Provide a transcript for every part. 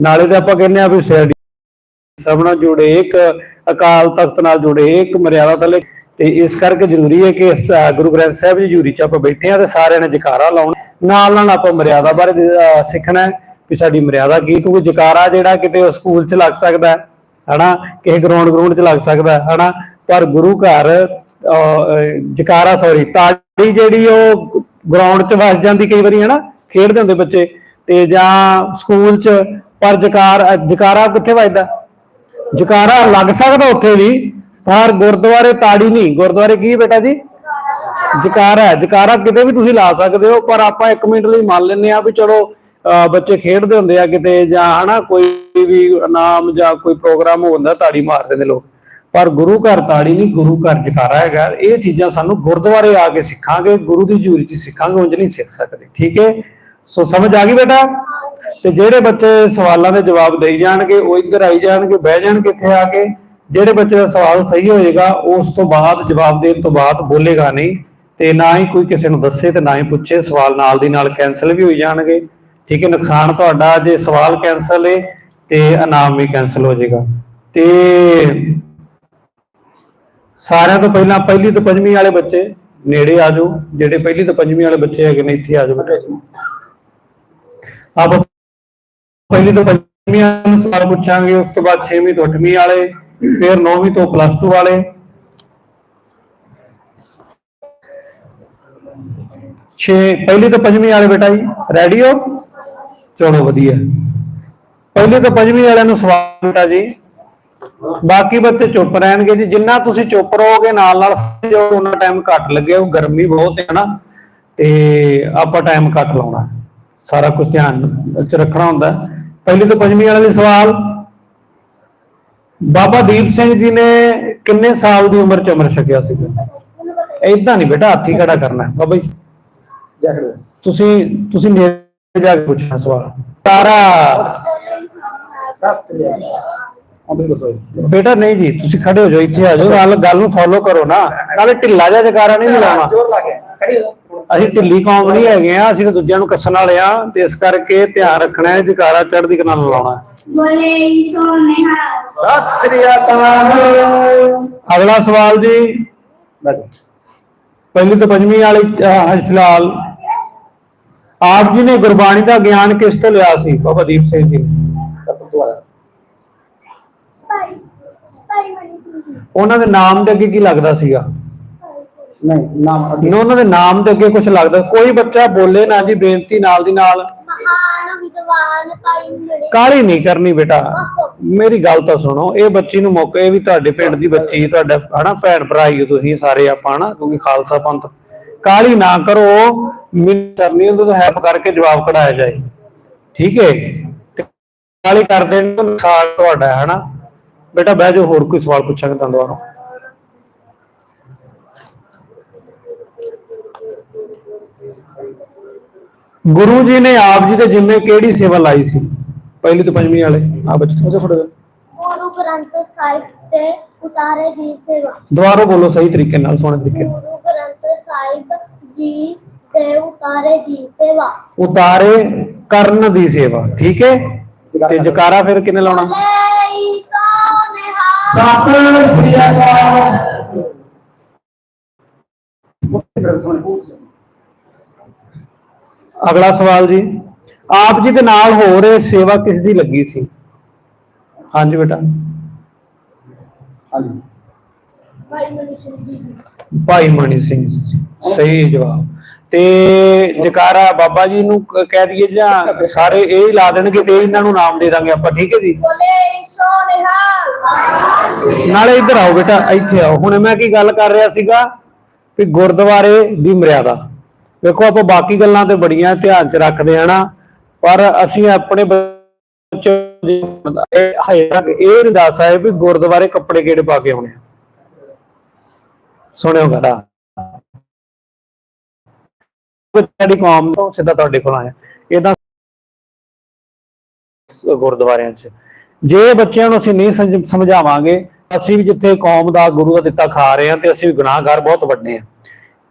ਨਾਲੇ ਤੇ ਆਪਾਂ ਕਹਿੰਦੇ ਆ ਵੀ ਸਿਆੜੀ ਸਭ ਨਾਲ ਜੁੜੇ ਇੱਕ ਅਕਾਲ ਤਖਤ ਨਾਲ ਜੁੜੇ ਇੱਕ ਮਰਿਆਦਾ ਥੱਲੇ ਤੇ ਇਸ ਕਰਕੇ ਜ਼ਰੂਰੀ ਹੈ ਕਿ ਗੁਰੂ ਗ੍ਰੰਥ ਸਾਹਿਬ ਜੀ ਹਜ਼ੂਰੀ ਚ ਆਪਾਂ ਬੈਠੇ ਆ ਤੇ ਸਾਰਿਆਂ ਨੇ ਜਕਾਰਾ ਲਾਉਣਾ। ਨਾਲ ਨਾਲ ਆਪਾਂ ਮਰਿਆਦਾ ਬਾਰੇ ਸਿੱਖਣਾ ਹੈ ਵੀ ਸਾਡੀ ਮਰਿਆਦਾ ਕੀ ਕਿਉਂਕਿ ਜਕਾਰਾ ਜਿਹੜਾ ਕਿਤੇ ਉਹ ਸਕੂਲ ਚ ਲੱਗ ਸਕਦਾ ਹਨਾ? ਕਿਸੇ ਗਰਾਊਂਡ ਗਰਾਊਂਡ ਚ ਲੱਗ ਸਕਦਾ ਹੈ ਹਨਾ? ਪਰ ਗੁਰੂ ਘਰ ਅਹ, ਜਕਾਰਾ ਸੌਰੀ ਤਾੜੀ ਜਿਹੜੀ ਉਹ ਗਰਾਊਂਡ ਚ ਵੱਜ ਜਾਂਦੀ ਕਈ ਵਾਰੀ ਹਨਾ? ਖੇਡਦੇ ਹੁੰਦੇ ਬੱਚੇ। ਤੇ ਜਾਂ ਸਕੂਲ ਚ, ਪਰ ਜਕਾਰ, ਜਕਾਰਾ ਕਿੱਥੇ ਵੱਜਦਾ? ਜਕਾਰਾ ਲੱਗ ਸਕਦਾ ਉੱਥੇ ਵੀ, ਪਰ ਗੁਰਦੁਆਰੇ ਤਾੜੀ ਨਹੀਂ। ਗੁਰਦੁਆਰੇ ਕੀ ਬੇਟਾ ਜੀ? ਜਕਾਰਾ ਹੈ। ਜਕਾਰਾ ਕਿਤੇ ਵੀ ਤੁਸੀਂ ਲਾ ਸਕਦੇ ਹੋ, ਪਰ ਆਪਾਂ 1 ਮਿੰਟ ਲਈ ਮੰਨ ਲੈਂਦੇ ਆ ਵੀ ਚਲੋ ਬੱਚੇ ਖੇਡਦੇ ਹੁੰਦੇ ਆ ਕਿਤੇ ਜਾਂ ਹਨਾ, ਕੋਈ ਵੀ ਨਾਮ ਜਾਂ ਕੋਈ ਪ੍ਰੋਗਰਾਮ ਹੁੰਦਾ, ਤਾੜੀ ਮਾਰਦੇ ਨੇ ਲੋਕ। ਪਰ ਗੁਰੂ ਘਰ ਤਾੜੀ ਨਹੀਂ, ਗੁਰੂ ਘਰ ਜਕਾਰਾ ਹੈਗਾ। ਇਹ ਚੀਜ਼ਾਂ ਸਾਨੂੰ ਗੁਰਦੁਆਰੇ ਆ ਕੇ ਸਿੱਖਾਂਗੇ, ਗੁਰੂ ਦੀ ਹਜ਼ੂਰੀ 'ਚ ਸਿੱਖਾਂਗੇ, ਉਂਝ ਨਹੀਂ ਸਿੱਖ ਸਕਦੇ। ਠੀਕ ਹੈ? ਸੋ ਸਮਝ ਆ ਗਈ ਬੇਟਾ? ਤੇ ਜਿਹੜੇ ਬੱਚੇ ਸਵਾਲਾਂ ਦੇ ਜਵਾਬ ਦੇਈ ਜਾਣਗੇ, ਉਹ ਇੱਧਰ ਆਈ ਜਾਣਗੇ, ਬਹਿ ਜਾਣਗੇ ਇੱਥੇ ਆ ਕੇ। ਜਿਹੜੇ ਬੱਚੇ ਦਾ ਸਵਾਲ ਸਹੀ ਹੋਏਗਾ, ਉਸ ਤੋਂ ਬਾਅਦ, ਜਵਾਬ ਦੇਣ ਤੋਂ ਬਾਅਦ ਬੋਲੇਗਾ ਨਹੀਂ। ਤੇ ਨਾ ਹੀ ਕੋਈ ਕਿਸੇ ਨੂੰ ਦੱਸੇ ਤੇ ਨਾ ਹੀ ਪੁੱਛੇ, ਸਵਾਲ ਨਾਲ ਦੀ ਨਾਲ ਕੈਨਸਲ ਵੀ ਹੋਈ ਜਾਣਗੇ। ਠੀਕ ਹੈ, ਨੁਕਸਾਨ ਤੁਹਾਡਾ ਜੇ ਸਵਾਲ ਕੈਨਸਲ ਹੈ ਤੇ ਇਨਾਮ ਵੀ ਕੈਨਸਲ ਹੋ ਜਾਏਗਾ। ਤੇ ਸਾਰਿਆਂ ਤੋਂ ਪਹਿਲਾਂ ਪਹਿਲੀ ਤੋਂ ਪੰਜਵੀਂ ਵਾਲੇ ਬੱਚੇ ਨੇੜੇ ਆ ਜਾਓ। ਜਿਹੜੇ ਪਹਿਲੀ ਤੋਂ ਪੰਜਵੀਂ ਵਾਲੇ ਬੱਚੇ ਹੈਗੇ ਨੇ, ਇੱਥੇ ਆ ਜਾਓ ਆਪ ਪਹਿਲੀ ਤੋਂ ਪੰਜਵੀਂ ਵਾਲੇ ਪੁੱਛਾਂਗੇ, ਉਸ ਤੋਂ ਬਾਅਦ 6ਵੀਂ ਤੋਂ 8ਵੀਂ ਵਾਲੇ, ਫਿਰ 9ਵੀਂ ਤੋਂ ਪਲੱਸ 2 ਵਾਲੇ। ਛੇ, ਪਹਿਲੀ ਤੋਂ ਪੰਜਵੀਂ ਵਾਲੇ ਬੇਟਾ ਜੀ ਰੈਡੀ ਹੋ? ਚਲੋ ਵਧੀਆ। ਪਹਿਲੀ ਤੋਂ ਪੰਜਵੀਂ ਵਾਲਿਆਂ ਨੂੰ ਸਵਾਲ ਬੇਟਾ ਜੀ। ਬਾਕੀ ਬੱਚੇ ਚੁੱਪ ਰਹਿਣਗੇ ਜੀ। ਜਿੰਨਾ ਤੁਸੀਂ ਚੁੱਪ ਰਹੋਗੇ, ਨਾਲ ਨਾਲ ਜੋ ਉਹਨਾਂ ਟਾਈਮ ਘੱਟ ਲੱਗੇ ਉਹ ਗਰਮੀ ਬਹੁਤ ਹੈ ਨਾ, ਤੇ ਆਪਾਂ ਟਾਈਮ ਘੱਟ ਲਾਉਣਾ। ਸਾਰਾ ਕੁਝ ਧਿਆਨ ਚ ਰੱਖਣਾ ਹੁੰਦਾ। ਪਹਿਲੀ ਤੋਂ ਪੰਜਵੀਂ ਵਾਲੇ ਦੇ ਸਵਾਲ, ਬਾਬਾ ਦੀਪ ਸਿੰਘ ਜੀ ਨੇ ਕਿੰਨੇ ਸਾਲ ਦੀ ਉਮਰ ਚ ਅੰਮ੍ਰਿਤ ਛਕਿਆ ਸੀ? ਏਦਾਂ ਨਹੀਂ ਬੇਟਾ, ਹੱਥੀ ਖੜਾ ਕਰਨਾ ਬਾਬਾ ਜੀ, ਤੁਸੀਂ ਤੁਸੀਂ ਨੇੜੇ ਜਾ ਕੇ ਪੁੱਛਣਾ ਸਵਾਲ। ਤਾਰਾ। ਬੇਟਾ ਨਹੀਂ ਜੀ, ਤੁਸੀਂ ਖੜੇ ਹੋ ਜਾਓ, ਇੱਥੇ ਆ ਜਾਓ। ਨਾਲ ਗੱਲ ਨੂੰ ਫੋਲੋ ਕਰੋ ਨਾ। ਨਾਲੇ ਢਿੱਲਾ ਜਿਹਾ ਜਕਾਰਾ ਨਹੀਂ ਲਾਉਣਾ ਅਸੀਂ ਢਿੱਲੀ ਕੌਮ ਨਹੀਂ ਹੈਗੇ ਆ ਅਸੀਂ ਤਾਂ ਦੂਜਿਆਂ ਨੂੰ ਕੱਸਣ ਵਾਲੇ ਆ ਤੇ ਇਸ ਕਰਕੇ ਧਿਆਨ ਰੱਖਣਾ ਹੈ ਜਕਾਰਾ ਚੜ੍ਹਦੀ ਕਲਾ ਨਾਲ ਲਾਉਣਾ। ਬੋਲੇ ਸੋ ਨਿਹਾਲ ਸਤਿ ਸ੍ਰੀ ਅਕਾਲ। ਅਗਲਾ ਸਵਾਲ ਜੀ। ਪਹਿਲੀ ਤੋਂ ਪੰਜਵੀਂ ਵਾਲੀ ਅਹ, ਫਿਲਹਾਲ। ਆਪ ਜੀ ਨੇ ਗੁਰਬਾਣੀ ਦਾ ਗਿਆਨ ਕਿਸ ਤੋਂ ਲਿਆ ਸੀ? ਬਾਬਾ ਦੀਪ ਸਿੰਘ ਜੀ। ਨੇ? ਭਾਈ ਭਾਈ ਮਨੀ ਸਿੰਘ ਜੀ। ਉਹਨਾਂ ਦੇ ਨਾਮ ਦੇ ਅੱਗੇ ਕੀ ਲੱਗਦਾ ਸੀਗਾ? ਨਹੀਂ ਨਾਮ ਅੱਗੇ। ਉਹਨਾਂ ਦੇ ਨਾਮ ਦੇ ਅੱਗੇ ਕੁਝ ਲੱਗਦਾ। ਕੋਈ ਬੱਚਾ ਬੋਲੇ ਨਾ ਜੀ ਬੇਨਤੀ ਨਾਲ ਦੀ ਨਾਲ। ਮਹਾਨ ਵਿਦਵਾਨ ਕਾਹਲੀ ਨਹੀਂ ਕਰਨੀ ਬੇਟਾ। ਮੇਰੀ ਗੱਲ ਤਾਂ ਸੁਣੋ ਇਹ ਬੱਚੀ ਨੂੰ ਮੌਕਾ ਇਹ ਵੀ ਤੁਹਾਡੇ ਪਿੰਡ ਦੀ ਬੱਚੀ ਤੁਹਾਡਾ ਹਨਾ ਭੈਣ ਭਰਾ ਹੀ ਹੋ ਤੁਸੀਂ ਸਾਰੇ ਆਪਾਂ ਹਨਾ ਕਿਉਂਕਿ ਖਾਲਸਾ ਪੰਥ। ਕਾਹਲੀ ਨਾ ਕਰੋ ਮੈਨੂੰ ਕਰਨੀ ਉਹਦੇ ਤੋਂ ਹੈਲਪ ਕਰਕੇ ਜਵਾਬ ਕਢਾਇਆ ਜਾਏ। ਠੀਕ ਹੈ? ਤੇ ਕਾਹਲੀ ਕਰਦੇ ਨੇ ਤਾਂ ਨੁਕਸਾਨ ਤੁਹਾਡਾ ਹੈ ਹਨਾ। ਬੇਟਾ ਬਹਿ ਜਾਓ ਹੋਰ ਕੋਈ ਸਵਾਲ ਪੁੱਛਾਂਗੇ ਤੁਹਾਨੂੰ ਦੁਬਾਰਾ। ਗੁਰੂ ਜੀ ਨੇ ਆਪ ਜੀ ਦੇ ਜਿੰਮੇ ਕਿਹੜੀ ਸੇਵਾ ਲਾਈ ਸੀ? ਪਹਿਲੀ ਤੋਂ ਪੰਜਵੀਂ ਵਾਲੇ। ਆ ਬੱਚੇ। ਉਹਦੇ ਫੜੋ ਗੁਰੂ ਗ੍ਰੰਥ ਸਾਹਿਬ ਤੇ ਉਤਾਰੇ ਦੀ ਸੇਵਾ। ਦੁਬਾਰਾ ਬੋਲੋ ਸਹੀ ਤਰੀਕੇ ਨਾਲ ਸੋਹਣੇ ਤਰੀਕੇ ਨਾਲ। ਗੁਰੂ ਗ੍ਰੰਥ ਸਾਹਿਬ ਜੀ ਤੇ ਉਤਾਰੇ ਦੀ ਸੇਵਾ। ਉਤਾਰੇ ਕਰਨ ਦੀ ਸੇਵਾ ਠੀਕ ਹੈ? ਤੇ ਜਕਾਰਾ। ਫਿਰ ਕਿਨੇ ਲਾਉਣਾ? ਸਤਿ ਸ੍ਰੀ ਅਕਾਲ ਅਗਲਾ ਸਵਾਲ ਜੀ। ਆਪ ਜੀ ਦੇ ਨਾਲ ਹੋ ਰਹੇ ਸੇਵਾ ਕਿਸ ਦੀ ਲੱਗੀ ਸੀ? ਹਾਂਜੀ ਬੇਟਾ। ਹਾਂਜੀ। ਭਾਈ ਮਨੀ ਸਿੰਘ ਜੀ ਭਾਈ ਮਣੀ ਸਿੰਘ ਜੀ। ਸਹੀ ਜਵਾਬ। ਤੇ ਜਕਾਰਾ ਬਾਬਾ ਜੀ ਨੂੰ ਕਹਿ ਦਈਏ ਜਾਂ ਸਾਰੇ ਇਹ ਹੀ ਲਾ ਦੇਣਗੇ ਤੇ ਇਹਨਾਂ ਨੂੰ ਨਾਮ ਦੇ ਦਾਂਗੇ ਆਪਾਂ ਠੀਕ ਹੈ ਜੀ? ਬੋਲੇ ਸੋ ਨਿਹਾਲ। ਨਾਲੇ ਇੱਧਰ ਆਓ ਬੇਟਾ ਇੱਥੇ ਆਓ। ਹੁਣ ਮੈਂ ਕੀ ਗੱਲ ਕਰ ਰਿਹਾ ਸੀਗਾ ਕਿ ਗੁਰਦੁਆਰੇ ਦੀ ਮਰਿਆਦਾ। ਵੇਖੋ ਆਪਾਂ ਬਾਕੀ ਗੱਲਾਂ ਤੇ ਬੜੀਆਂ ਧਿਆਨ ਚ ਰੱਖਦੇ ਆ ਨਾ, ਪਰ ਅਸੀਂ ਆਪਣੇ ਬੱਚੇ ਹਜੇ ਤੱਕ ਇਹ ਨਹੀਂ ਦੱਸ ਆਏ ਵੀ ਗੁਰਦੁਆਰੇ ਕੱਪੜੇ ਕਿਹੜੇ ਪਾ ਕੇ ਆਉਣੇ ਆ। ਸੁਣਿਓ ਗਦਾ ਸਾਡੀ ਕੌਮ ਤੋਂ ਸਿੱਧਾ ਤੁਹਾਡੇ ਕੋਲ ਆਇਆ। ਇਹਦਾ ਗੁਰਦੁਆਰਿਆਂ 'ਚ। ਜੇ ਬੱਚਿਆਂ ਨੂੰ ਅਸੀਂ ਨਹੀਂ ਸਮਝਾਵਾਂਗੇ ਅਸੀਂ ਵੀ ਜਿੱਥੇ ਕੌਮ ਦਾ ਗੁਰੂ ਦਾ ਦਿੱਤਾ ਖਾ ਰਹੇ ਹਾਂ ਤੇ ਅਸੀਂ ਵੀ ਗੁਨਾਹਗਾਰ ਬਹੁਤ ਵੱਡੇ ਹਾਂ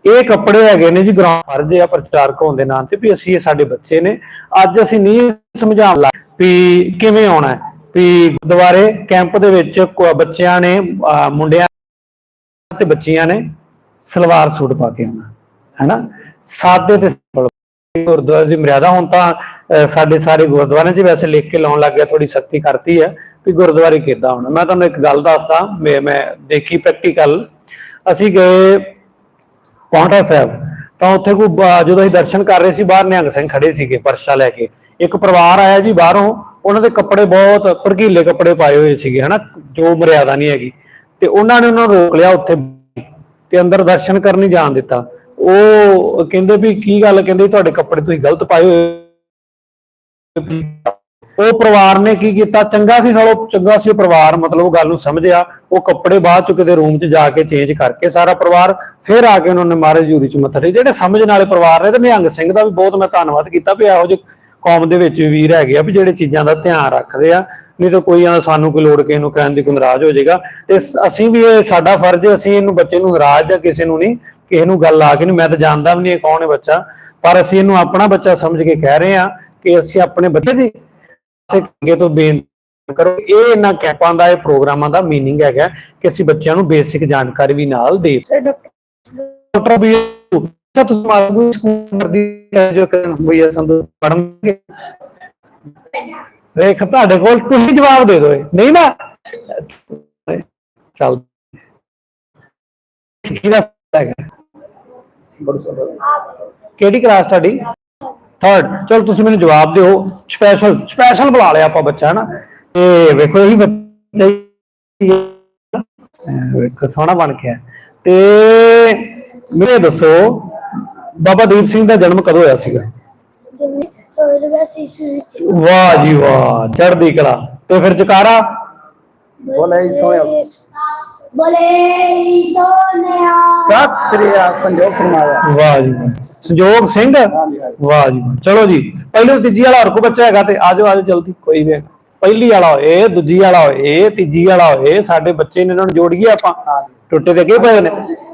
ਇਹ ਕੱਪੜੇ ਹੈਗੇ ਨੇ ਜੀ ਗ੍ਰਾਮ ਫਰਜ਼ ਆ ਪ੍ਰਚਾਰਕ ਹੋਣ ਦੇ ਨਾਂ ਤੇ ਵੀ ਅਸੀਂ ਇਹ ਸਾਡੇ ਬੱਚੇ ਨੇ। ਅੱਜ ਅਸੀਂ ਨਹੀਂ ਸਮਝਾਉਣ ਲੱਗ ਵੀ ਕਿਵੇਂ ਆਉਣਾ ਵੀ ਗੁਰਦੁਆਰੇ ਕੈਂਪ ਦੇ ਵਿੱਚ ਬੱਚਿਆਂ ਨੇ ਮੁੰਡਿਆਂ ਤੇ ਬੱਚੀਆਂ ਨੇ ਸਲਵਾਰ ਸੂਟ ਪਾ ਕੇ ਆਉਣਾ ਹੈਨਾ? ਸਾਦੇ ਤੇ ਗੁਰਦੁਆਰੇ ਦੀ ਮਰਿਆਦਾ ਹੁਣ ਤਾਂ ਅਹ, ਸਾਡੇ ਸਾਰੇ ਗੁਰਦੁਆਰਿਆਂ 'ਚ ਵੈਸੇ ਲਿਖ ਕੇ ਲਾਉਣ ਲੱਗ ਗਿਆ ਥੋੜੀ ਸਖਤੀ ਕਰਤੀ ਹੈ ਵੀ ਗੁਰਦੁਆਰੇ ਕਿੱਦਾਂ ਹੋਣਾ ਮੈਂ ਤੁਹਾਨੂੰ ਇੱਕ ਗੱਲ ਦੱਸਦਾ ਮੈਂ ਮੈਂ ਦੇਖੀ ਪ੍ਰੈਕਟੀਕਲ ਅਸੀਂ ਗਏ ਪੌਂਟਾ ਸਾਹਿਬ, ਤਾਂ ਉੱਥੇ ਕੋਈ ਜਦੋਂ ਅਸੀਂ ਦਰਸ਼ਨ ਕਰ ਰਹੇ ਸੀ, ਬਾਹਰ ਨਿਹੰਗ ਸਿੰਘ ਖੜੇ ਸੀਗੇ, ਪਰਸ਼ਾ ਲੈ ਕੇ। ਇੱਕ ਪਰਿਵਾਰ ਆਇਆ ਜੀ ਬਾਹਰੋਂ, ਉਹਨਾਂ ਦੇ ਕੱਪੜੇ ਬਹੁਤ ਭੜਕੀਲੇ ਕੱਪੜੇ ਪਾਏ ਹੋਏ ਸੀਗੇ, ਹਨਾ? ਜੋ ਮਰਿਆਦਾ ਨਹੀਂ ਹੈਗੀ। ਤੇ ਉਹਨਾਂ ਨੇ ਉਹਨਾਂ ਨੂੰ ਰੋਕ ਲਿਆ ਉੱਥੇ। ਤੇ ਅੰਦਰ ਦਰਸ਼ਨ ਕਰਨ ਨਹੀਂ ਜਾਣ ਦਿੱਤਾ। ਉਹ ਕਹਿੰਦੇ ਵੀ ਕੀ ਗੱਲ, ਕਹਿੰਦੇ ਤੁਹਾਡੇ ਕੱਪੜੇ ਤੁਸੀਂ ਗਲਤ ਪਾਏ ਹੋਏ। ਉਹ ਪਰਿਵਾਰ ਨੇ ਕੀ ਕੀਤਾ? ਚੰਗਾ ਸੀ ਸਾਲੋ, ਚੰਗਾ ਸੀ ਪਰਿਵਾਰ, ਮਤਲਬ ਉਹ ਗੱਲ ਨੂੰ ਸਮਝਿਆ। ਉਹ ਕੱਪੜੇ ਬਾਅਦ ਚ ਕਿਤੇ ਰੂਮ 'ਚ ਜਾ ਕੇ ਚੇਂਜ ਕਰਕੇ ਸਾਰਾ ਪਰਿਵਾਰ ਫਿਰ ਆ ਕੇ ਉਹਨਾਂ ਨੇ ਮਹਾਰਾਜ ਜੂਰੀ 'ਚ ਮੱਥਾ ਟੇਕ ਜਿਹੜੇ ਸਮਝਣ ਵਾਲੇ ਪਰਿਵਾਰ ਨੇ ਤੇ ਨਿਹੰਗ ਸਿੰਘ ਦਾ ਵੀ ਬਹੁਤ ਮੈਂ ਧੰਨਵਾਦ ਕੀਤਾ ਵੀ ਇਹੋ ਜਿਹੇ ਕੌਮ ਦੇ ਵਿੱਚ ਵੀਰ ਹੈਗੇ ਆ ਵੀ ਜਿਹੜੇ ਚੀਜ਼ਾਂ ਦਾ ਧਿਆਨ ਰੱਖਦੇ ਆ। ਨਹੀਂ ਤਾਂ ਕੋਈ ਆ ਸਾਨੂੰ ਕੋਈ ਲੋੜ ਕੇ ਇਹਨੂੰ ਕਹਿਣ ਦੀ ਕੋਈ ਨਾਰਾਜ਼ ਹੋ ਜਾਏਗਾ। ਤੇ ਅਸੀਂ ਵੀ ਇਹ ਸਾਡਾ ਫਰਜ਼ ਹੈ, ਅਸੀਂ ਇਹਨੂੰ ਬੱਚੇ ਨੂੰ ਨਾਰਾਜ਼ ਜਾਂ ਕਿਸੇ ਨੂੰ ਨਹੀਂ, ਕਿਸੇ ਨੂੰ ਗੱਲ ਆ ਕੇ ਨਹੀਂ। ਮੈਂ ਤਾਂ ਜਾਣਦਾ ਵੀ ਨਹੀਂ ਇਹ ਕੌਣ ਹੈ ਬੱਚਾ। ਪਰ ਅਸੀਂ ਇਹਨੂੰ ਆਪਣਾ ਬੱਚਾ ਸਮਝ ਕੇ ਕਹਿ ਰਹੇ ਆ ਕਿ ਅਸੀਂ ਆਪਣੇ ਬੱਚੇ ਦੀ ਅੱਗੇ ਤੋਂ ਬੇਨਤੀ ਕਰੋ, ਇਹ ਇਹਨਾਂ ਕੈਂਪਾਂ ਦਾ, ਇਹ ਪ੍ਰੋਗਰਾਮਾਂ ਦਾ ਮੀਨਿੰਗ ਹੈਗਾ ਕਿ ਅਸੀਂ ਬੱਚਿਆਂ ਨੂੰ ਬੇਸਿਕ ਜਾਣਕਾਰੀ ਵੀ ਨਾਲ ਦੇ ਡਾਕਟਰ ਵੀ ਤਾਂ ਤੁਸੀਂ ਮਾਰੂ ਸਕੂਲ ਦੀ ਜੋ ਕਰਨ ਹੋਈ ਹੈ ਸੰਦੂ ਪੜਨਗੇ ਵੇਖ ਤੁਹਾਡੇ ਕੋਲ ਤੁਸੀਂ ਜਵਾਬ ਦੇ ਦਿਓ ਨਹੀਂ ਨਾ? ਚੱਲ। ਕਿਹਦਾ ਹੈਗਾ? ਕਿਹੜੀ ਕਲਾਸ ਤੁਹਾਡੀ? ਥਰਡ ਚਲ ਤੁਸੀਂ ਮੈਨੂੰ ਜਵਾਬ ਦਿਓ। ਸਪੈਸ਼ਲ ਸਪੈਸ਼ਲ ਬੁਲਾ ਲਿਆ ਆਪਾਂ ਬੱਚਾ ਨਾ ਤੇ ਵੇਖੋ ਇਹੀ ਬੱਚਾ ਵੇਖੋ ਸੋਹਣਾ ਬਣ ਕੇ ਹੈ। ਤੇ ਮੈਨੂੰ ਦੱਸੋ ਬਾਬਾ ਦੀਪ ਸਿੰਘ ਦਾ ਜਨਮ ਕਦੋਂ ਹੋਇਆ ਸੀਗਾ? ਵਾਹ ਜੀ ਵਾਹ ਚੜ੍ਹਦੀ ਕਲਾ। ਤੇ ਫਿਰ ਜਕਾਰਾ? ਬੋਲੇ ਸੋਇਆ ਬੋਲੇ ਸੋਨਿਆ ਸਤਿ ਸ੍ਰੀ ਅਕਾਲ ਸੰਜੋਗ ਸਰਮਾਇਆ ਵਾਹ ਜੀ ਵਾਹ। ਸੰਜੋਗ ਸਿੰਘ? ਹਾਂਜੀ, ਹਾਂਜੀ। ਵਾਹ ਜੀ ਵਾਹ। ਚਲੋ ਜੀ ਪਹਿਲੇ ਤੀਜੀ ਵਾਲਾ ਹੋਰ ਕੋ ਬੱਚਾ ਹੈਗਾ ਤੇ ਆਜੋ ਆਜੋ ਜਲਦੀ ਕੋਈ ਵੀ ਹੈਗਾ। ਪਹਿਲੀ ਵਾਲਾ ਹੋਏ ਦੂਜੀ ਵਾਲਾ ਹੋਏ ਤੀਜੀ ਵਾਲਾ ਹੋਏ ਸਾਡੇ ਬੱਚੇ ਨੇ ਇਹਨਾਂ ਨੂੰ ਜੋੜੀਏ ਆਪਾਂ। ਟੁੱਟੇ ਤੇ ਅੱਗੇ ਪਏ ਨੇ।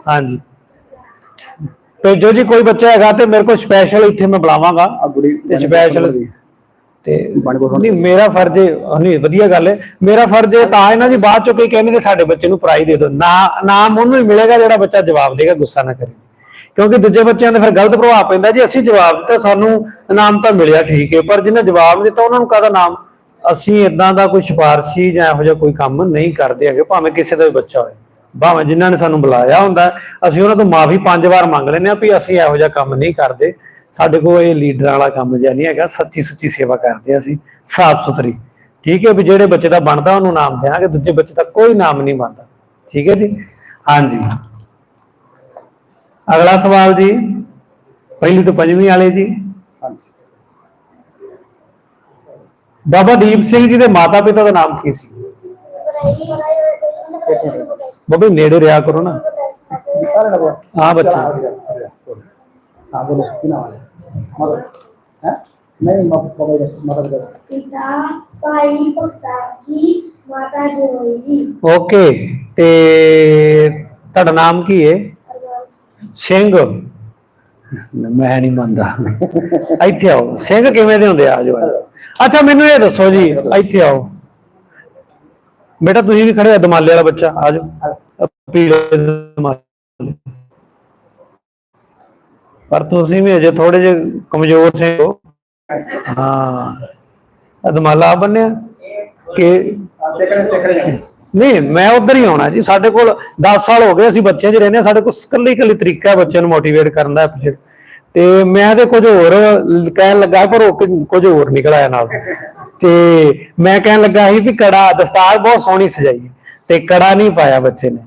ਹਾਂਜੀ। ਭੇਜੋ ਜੀ ਕੋਈ ਬੱਚਾ ਹੈਗਾ ਤੇ ਮੇਰੇ ਕੋਲ ਸਪੈਸ਼ਲ ਇੱਥੇ ਮੈਂ ਬੁਲਾਵਾਂਗਾ। ਆ ਗੁੜੀ ਤੇ ਸਪੈਸ਼ਲ ਤੇ ਨਹੀਂ ਮੇਰਾ ਫਰਜ਼ ਹੈ ਨਹੀਂ ਵਧੀਆ ਗੱਲ ਹੈ। ਮੇਰਾ ਫਰਜ਼ ਹੈ ਤਾਂ ਇਹਨਾਂ ਦੀ ਬਾਅਦ ਚੋਂ ਕੋਈ ਕਹਿੰਦੇ ਨੇ ਸਾਡੇ ਬੱਚੇ ਨੂੰ ਪ੍ਰਾਈਜ਼ ਦੇ ਦਿਓ। ਨਾ ਨਾਮ ਉਹਨੂੰ ਹੀ ਮਿਲੇਗਾ ਜਿਹੜਾ ਬੱਚਾ ਜਵਾਬ ਦੇਗਾ ਗੁੱਸਾ ਨਾ ਕਰੇ। ਕਿਉਂਕਿ ਦੂਜੇ ਬੱਚਿਆਂ ਦੇ ਫਿਰ ਗਲਤ ਪ੍ਰਭਾਵ ਪੈਂਦਾ ਜੀ ਅਸੀਂ ਜਵਾਬ ਦਿੱਤਾ ਸਾਨੂੰ ਇਨਾਮ ਤਾਂ ਮਿਲਿਆ ਠੀਕ ਹੈ ਪਰ ਜਿਹਨੇ ਜਵਾਬ ਦਿੱਤਾ ਉਹਨਾਂ ਨੂੰ ਕਾਹਦਾ ਨਾਮ? ਅਸੀਂ ਇਦਾਂ ਦਾ ਕੋਈ ਸਿਫਾਰਸ਼ੀ ਜਾਂ ਇਹੋ ਜਿਹਾ ਕੋਈ ਕੰਮ ਨਹੀਂ ਕਰਦੇ ਹੈਗੇ ਭਾਵੇਂ ਕਿਸੇ ਦਾ ਵੀ ਬੱਚਾ ਹੋਵੇ ਭਾਵੇਂ ਜਿਨ੍ਹਾਂ ਨੇ ਸਾਨੂੰ ਬੁਲਾਇਆ ਹੁੰਦਾ ਅਸੀਂ ਉਹਨਾਂ ਤੋਂ ਮਾਫੀ ਪੰਜ ਵਾਰ ਮੰਗ ਲੈਂਦੇ ਆ ਵੀ ਅਸੀਂ ਇਹੋ ਜਿਹਾ ਕੰਮ ਨਹੀਂ ਕਰਦੇ। ਸਾਡੇ ਕੋਲ ਇਹ ਲੀਡਰਾਂ ਵਾਲਾ ਕੰਮ ਜਿਹਾ ਨਹੀਂ ਹੈਗਾ ਸੱਚੀ ਸੁੱਚੀ ਸੇਵਾ ਕਰਦੇ ਹਾਂ ਅਸੀਂ ਸਾਫ਼ ਸੁਥਰੀ। ਠੀਕ ਹੈ ਵੀ ਜਿਹੜੇ ਬੱਚੇ ਦਾ ਬਣਦਾ ਉਹਨੂੰ ਨਾਮ ਦਿਆਂਗੇ ਦੂਜੇ ਬੱਚੇ ਦਾ ਕੋਈ ਨਾਮ ਨਹੀਂ ਬਣਦਾ। ਠੀਕ ਹੈ ਜੀ? ਹਾਂਜੀ। ਅਗਲਾ ਸਵਾਲ ਜੀ ਪਹਿਲੀ ਤੋਂ ਪੰਜਵੀਂ ਵਾਲੇ ਜੀ। ਬਾਬਾ ਦੀਪ ਸਿੰਘ ਜੀ ਦੇ ਮਾਤਾ ਪਿਤਾ ਦਾ ਨਾਮ ਕੀ ਸੀ? ਬਾਬਾ ਨੇੜੇ ਰਿਹਾ ਕਰੋ ਨਾ। ਹਾਂ ਬੱਚਾ। ਹਾਂ ਬੋਲੋ ਕੀ ਨਾਮ ਹੈ? ਮਦਰ ਹੈ? ਨਹੀਂ ਮਦਰ ਮਦਰ ਪਿਤਾ ਭਾਈ ਭਗਤਾ ਜੀ ਮਾਤਾ ਜੋਈ ਜੀ। ਓਕੇ ਤੇ ਤੁਹਾਡਾ ਨਾਮ ਕੀ ਹੈ ਸਿੰਘ। ਮੈਂ ਨਹੀਂ ਮੰਨਦਾ। ਇੱਥੇ ਆਓ। ਸਿੰਘ ਕਿਵੇਂ ਦੇ ਹੁੰਦੇ ਆ ਆਜੋ ਆਜੋ। ਅੱਛਾ ਮੈਨੂੰ ਇਹ ਦੱਸੋ ਜੀ ਇੱਥੇ ਆਓ। ਬੇਟਾ ਤੁਸੀਂ ਵੀ ਖੜੇ ਆ ਦਮਾਲੇ ਵਾਲਾ ਬੱਚਾ ਆਜੋ। ਪੀਲੇ ਦਮਾਲੇ। ਪਰ ਤੁਸੀਂ ਵੀ ਅਜੇ ਥੋੜੇ ਜਿਹੇ ਕਮਜ਼ੋਰ ਸੇ ਹੋ ਹਾਂ। ਆਹ ਬੰਨਿਆ। ਕਿ ਨਹੀਂ, ਮੈਂ ਉਧਰ ਹੀ ਆਉਣਾ ਜੀ। ਸਾਡੇ ਕੋਲ 10 ਸਾਲ ਹੋ ਗਏ ਅਸੀਂ ਬੱਚਿਆਂ 'ਚ ਰਹਿੰਦੇ ਹਾਂ। ਸਾਡੇ ਕੋਲ ਇਕੱਲੀ ਇਕੱਲੀ ਤਰੀਕਾ ਹੈ ਬੱਚਿਆਂ ਨੂੰ ਮੋਟੀਵੇਟ ਕਰਨ ਦਾ ਪਿੱਛੇ। ਤੇ ਮੈਂ ਤੇ ਕੁਝ ਹੋਰ ਕਹਿਣ ਲੱਗਾ ਪਰ ਉਹ ਕੁਝ- ਹੋਰ ਨਿਕਲ ਆਇਆ ਨਾਲ। ਤੇ ਮੈਂ ਕਹਿਣ ਲੱਗਾ ਸੀ ਵੀ ਕੜਾ ਦਸਤਾਰ ਬਹੁਤ ਸੋਹਣੀ ਸਜਾਈ। ਤੇ ਕੜਾ ਨਹੀਂ ਪਾਇਆ ਬੱਚੇ ਨੇ।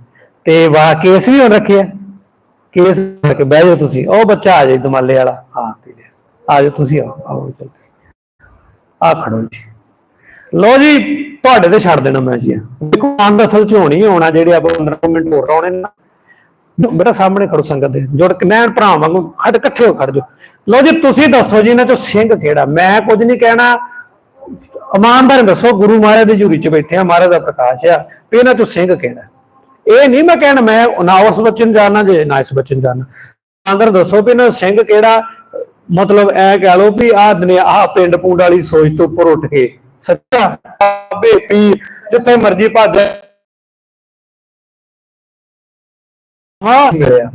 ਤੇ ਵਾਹ ਕੇਸ ਵੀ ਹੁਣ ਰੱਖਿਆ। ਕੇਸ ਕਰਕੇ ਬਹਿ ਜਾਓ ਤੁਸੀਂ। ਉਹ ਬੱਚਾ ਆ ਜਾਏ ਦਮਾਲੇ ਵਾਲਾ। ਹਾਂ। ਆ ਜਾਓ ਤੁਸੀਂ ਆਓ ਆਓ ਚਲੋ ਆ ਖੜੋ ਜੀ। ਲੋ ਜੀ ਤੁਹਾਡੇ ਤੇ ਛੱਡ ਦੇਣਾ ਮੈਂ ਜੀ। ਦੇਖੋ ਆਨੰਦ ਅਸਲ ਚ ਹੋਣੀ ਹੋਣਾ ਜਿਹੜੇ ਆਪਾਂ 15 ਮਿੰਟ ਹੋਰ ਲਾਉਣੇ ਨੇ ਬੇਟਾ ਸਾਹਮਣੇ ਖੜੋ ਸੰਗਤ ਦੇ। ਜੁੜ ਕੇ ਨੈਣ ਭਰਾ ਵਾਂਗੂ ਖੜ ਇਕੱਠੇ ਹੋ ਖੜ ਜਾਓ। ਲੋ ਜੀ ਤੁਸੀਂ ਦੱਸੋ ਜੀ ਇਹਨਾਂ ਚੋਂ ਸਿੰਘ ਕਿਹੜਾ? ਮੈਂ ਕੁਝ ਨਹੀਂ ਕਹਿਣਾ। ਇਮਾਨਦਾਰ ਦੱਸੋ ਗੁਰੂ ਮਹਾਰਾਜ ਦੀ ਝੂਰੀ ਚ ਬੈਠੇ ਆ ਮਹਾਰਾਜ ਦਾ ਪ੍ਰਕਾਸ਼ ਆ। ਵੀ ਇਹਨਾਂ ਚੋਂ ਸਿੰਘ ਕਿਹੜਾ? ਇਹ ਨਹੀਂ ਮੈਂ ਕਹਿਣਾ, ਮੈਂ ਨਾ ਉਸ ਬੱਚੇ ਨੂੰ ਜਾਣਨਾ ਜੇ ਨਾ ਇਸ ਬੱਚੇ ਨੂੰ ਜਾਣਨਾ। ਇਮਾਨਦਾਰ ਦੱਸੋ ਵੀ ਨਾ ਸਿੰਘ ਕਿਹੜਾ? ਮਤਲਬ ਐ ਕਹਿ ਲਓ ਵੀ ਆਹ ਦੁਨੀਆ ਆਹ ਪਿੰਡ ਪੂੰਡ ਵਾਲੀ ਸੋਚ ਤੋਂ ਉੱਪਰ ਉੱਠ ਕੇ। ਬੇਪੀ ਜਿੱਥੇ ਮਰਜ਼ੀ ਭੱਜ ਹਾਂ। ਮਿਲਿਆ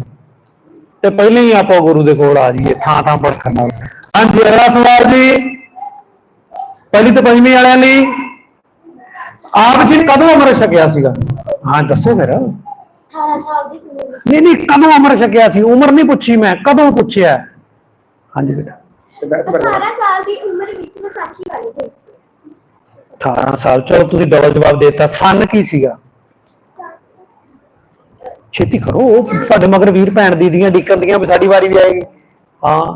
ਤੇ ਪਹਿਲਾਂ ਹੀ ਆਪਾਂ ਗੁਰੂ ਦੇ ਕੋਲ ਆ ਜਾਈਏ, ਥਾਂ ਥਾਂ ਪਰਖਣ ਨਾਲ ਹਾਂਜੀ, ਅਗਲਾ ਸਵਾਲ ਜੀ। ਪਹਿਲੀ ਤੇ ਪੰਜਵੀਂ ਵਾਲਿਆਂ ਲਈ। ਆਪ ਜੀ ਕਦੋਂ ਅਮਰ ਛਕਿਆ ਸੀਗਾ? ਹਾਂ ਦੱਸੋ ਫਿਰ। 18 ਸਾਲ ਦੀ ਉਮਰ ਵਿੱਚ। ਨਹੀਂ ਨਹੀਂ ਕਦੋਂ ਅਮਰ ਛਕਿਆ ਸੀ? ਉਮਰ ਨਹੀਂ ਪੁੱਛੀ ਮੈਂ ਕਦੋਂ ਪੁੱਛਿਆ? ਹਾਂਜੀ ਬੇਟਾ। ਤੇ ਬੈਠ ਬੈਠ 18 ਸਾਲ ਦੀ ਉਮਰ ਵਿੱਚ ਵਿਸਾਖੀ ਵਾਲੇ ਦਿਨ। 18 ਸਾਲ ਚਲੋ ਤੁਸੀਂ ਡਬਲ ਜਵਾਬ ਦੇਤਾ। ਸਨ ਕੀ ਸੀਗਾ? ਛੇਤੀ ਕਰੋ ਉਹ ਤੁਹਾਡੇ ਮਗਰ ਵੀਰ ਭੈਣ ਦੀਦੀਆਂ ਡੀਕਨ ਦੀਆਂ ਵੀ ਸਾਡੀ ਵਾਰੀ ਵੀ ਆਏਗੀ। ਹਾਂ।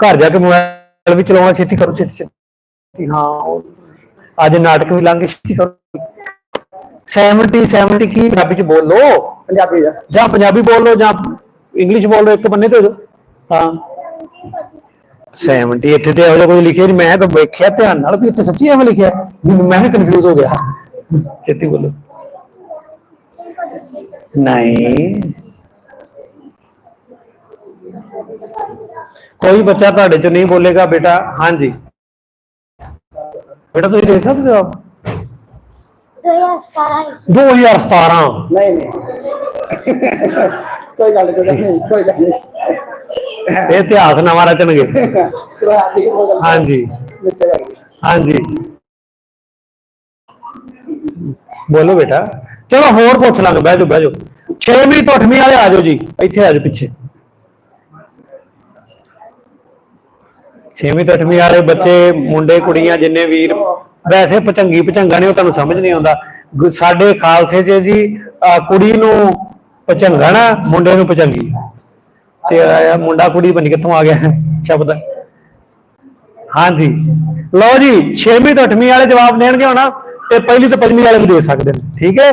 ਘਰ ਜਾ ਕੇ ਮੋਬਾਈਲ ਵੀ ਚਲਾਉਣਾ ਛੇਤੀ ਕਰੋ ਛੇਤੀ ਛੇਤੀ। ਹਾਂ ਅੱਜ ਨਾਟਕ ਵੀ ਲਾਂਗੇ ਛੇਤੀ ਕਰੋ। 70 70 ਕੀ ਪੰਜਾਬੀ ਚ ਬੋਲ ਲੋ ਪੰਜਾਬੀ ਦਾ। ਜਾਂ ਪੰਜਾਬੀ ਬੋਲ ਲੋ ਜਾਂ ਇੰਗਲਿਸ਼ ਬੋਲ ਲੋ ਇੱਕ ਬੰਨੇ ਤੇ ਹੋ ਜਾਓ ਹਾਂ। 70 ਇੱਥੇ ਤੇ ਇਹੋ ਜਿਹਾ ਕੋਈ ਲਿਖਿਆ ਨਹੀਂ। ਮੈਂ ਤਾਂ ਵੇਖਿਆ ਧਿਆਨ ਨਾਲ ਵੀ ਇੱਥੇ ਸੱਚੀ ਐਵੇਂ ਲਿਖਿਆ। ਮੈਂ ਵੀ ਕਨਫਿਊਜ਼ ਹੋ ਗਿਆ। ਛੇਤੀ ਬੋਲੋ। ਨਹੀਂ। ਕੋਈ ਬੱਚਾ ਤੁਹਾਡੇ ਚ ਨਹੀਂ ਬੋਲੇਗਾ ਬੇਟਾ। ਹਾਂਜੀ। ਬੇਟਾ ਤੁਸੀਂ ਦੇਖ ਸਕਦੇ ਹੋ 2017 ਵਿੱਚ 2017 ਨਹੀਂ ਨਹੀਂ। ਕੋਈ ਗੱਲ ਨਹੀਂ ਕੋਈ ਗੱਲ ਨਹੀਂ ਕੋਈ ਗੱਲ ਨਹੀਂ ਇਹ ਇਤਿਹਾਸ ਨਵਾਂ ਰਚਣਗੇ। ਹਾਂਜੀ। ਹਾਂਜੀ। ਬੋਲੋ ਬੇਟਾ। ਚਲੋ ਹੋਰ ਪੁੱਛ ਲਾਂਗੇ ਬਹਿ ਜਾਓ ਬਹਿ ਜਾਓ। 6ਵੀਂ ਤੋਂ 8ਵੀਂ ਵਾਲੇ ਆ ਜਾਓ ਜੀ ਇੱਥੇ ਆ ਜਾਓ ਪਿੱਛੇ। 6ਵੀਂ ਤੋਂ 8ਵੀਂ ਵਾਲੇ ਬੱਚੇ ਮੁੰਡੇ ਕੁੜੀਆਂ ਜਿੰਨੇ ਵੀਰ ਵੈਸੇ ਪਚੰਗੀ ਪਚੰਗਾ ਨੇ ਉਹ ਤੁਹਾਨੂੰ ਸਮਝ ਨਹੀਂ ਆਉਂਦਾ। ਸਾਡੇ ਖਾਲਸੇ ਜੀ ਅਹ ਕੁੜੀ ਨੂੰ ਪਚੰਗਣਾ ਮੁੰਡੇ ਨੂੰ ਪਚੰਗੀ। ਤੇ ਇਹ ਮੁੰਡਾ ਕੁੜੀ ਬਣ ਕਿੱਥੋਂ ਆ ਗਿਆ ਸ਼ਬਦ? ਹਾਂਜੀ। ਲਓ ਜੀ 6ਵੀਂ ਤੋਂ 8ਵੀਂ ਵਾਲੇ ਜਵਾਬ ਦੇਣਗੇ ਹੁਣ ਤੇ ਪਹਿਲੀ ਤੋਂ ਪੰਜਵੀਂ ਵਾਲੇ ਵੀ ਦੇ ਸਕਦੇ ਨੇ। ਠੀਕ ਹੈ?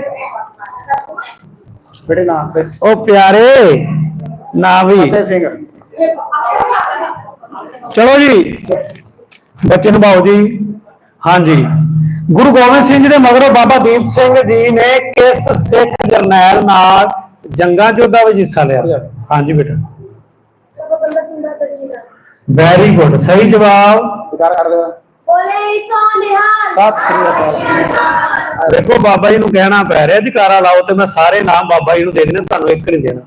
ਬੇਟੇ ਨਾਮ ਤੇ? ਉਹ ਪਿਆਰੇ ਨਾ ਵੀ। ਚਲੋ ਜੀ ਬੱਚੇ ਨੂੰ ਬਾਓ ਜੀ। ਹਾਂਜੀ। ਗੁਰੂ ਗੋਬਿੰਦ ਸਿੰਘ ਜੀ ਦੇ ਮਗਰੋਂ ਬਾਬਾ ਦੀਪ ਸਿੰਘ ਜੀ ਨੇ ਕਿਸ ਸਿੱਖ ਜਰਨੈਲ ਨਾਲ ਜੰਗਾਂ 'ਚ ਉਹਦਾ ਵੀ ਹਿੱਸਾ ਲਿਆ? ਹਾਂਜੀ ਬੇਟਾ। ਬਾਬਾ ਬੰਦਾ ਸਿੰਘ ਦਾ ਤਜੀਨਾ ਵੈਰੀ ਗੁੱਡ ਸਹੀ ਜਵਾਬ। ਜਕਾਰ ਕਰ ਦੇ ਬੋਲੇ ਸੋ ਨਿਹਾਲ ਸਤਿ ਸ੍ਰੀ ਅਕਾਲ। ਦੇਖੋ ਬਾਬਾ ਜੀ ਨੂੰ ਕਹਿਣਾ ਪੈ ਰਿਹਾ ਜਕਾਰਾ ਲਾਓ ਤੇ ਮੈਂ ਸਾਰੇ ਨਾਮ ਬਾਬਾ ਜੀ ਨੂੰ ਦੇ ਦੇਣੇ ਤੁਹਾਨੂੰ ਇੱਕ ਨਹੀਂ ਦੇਣਾ।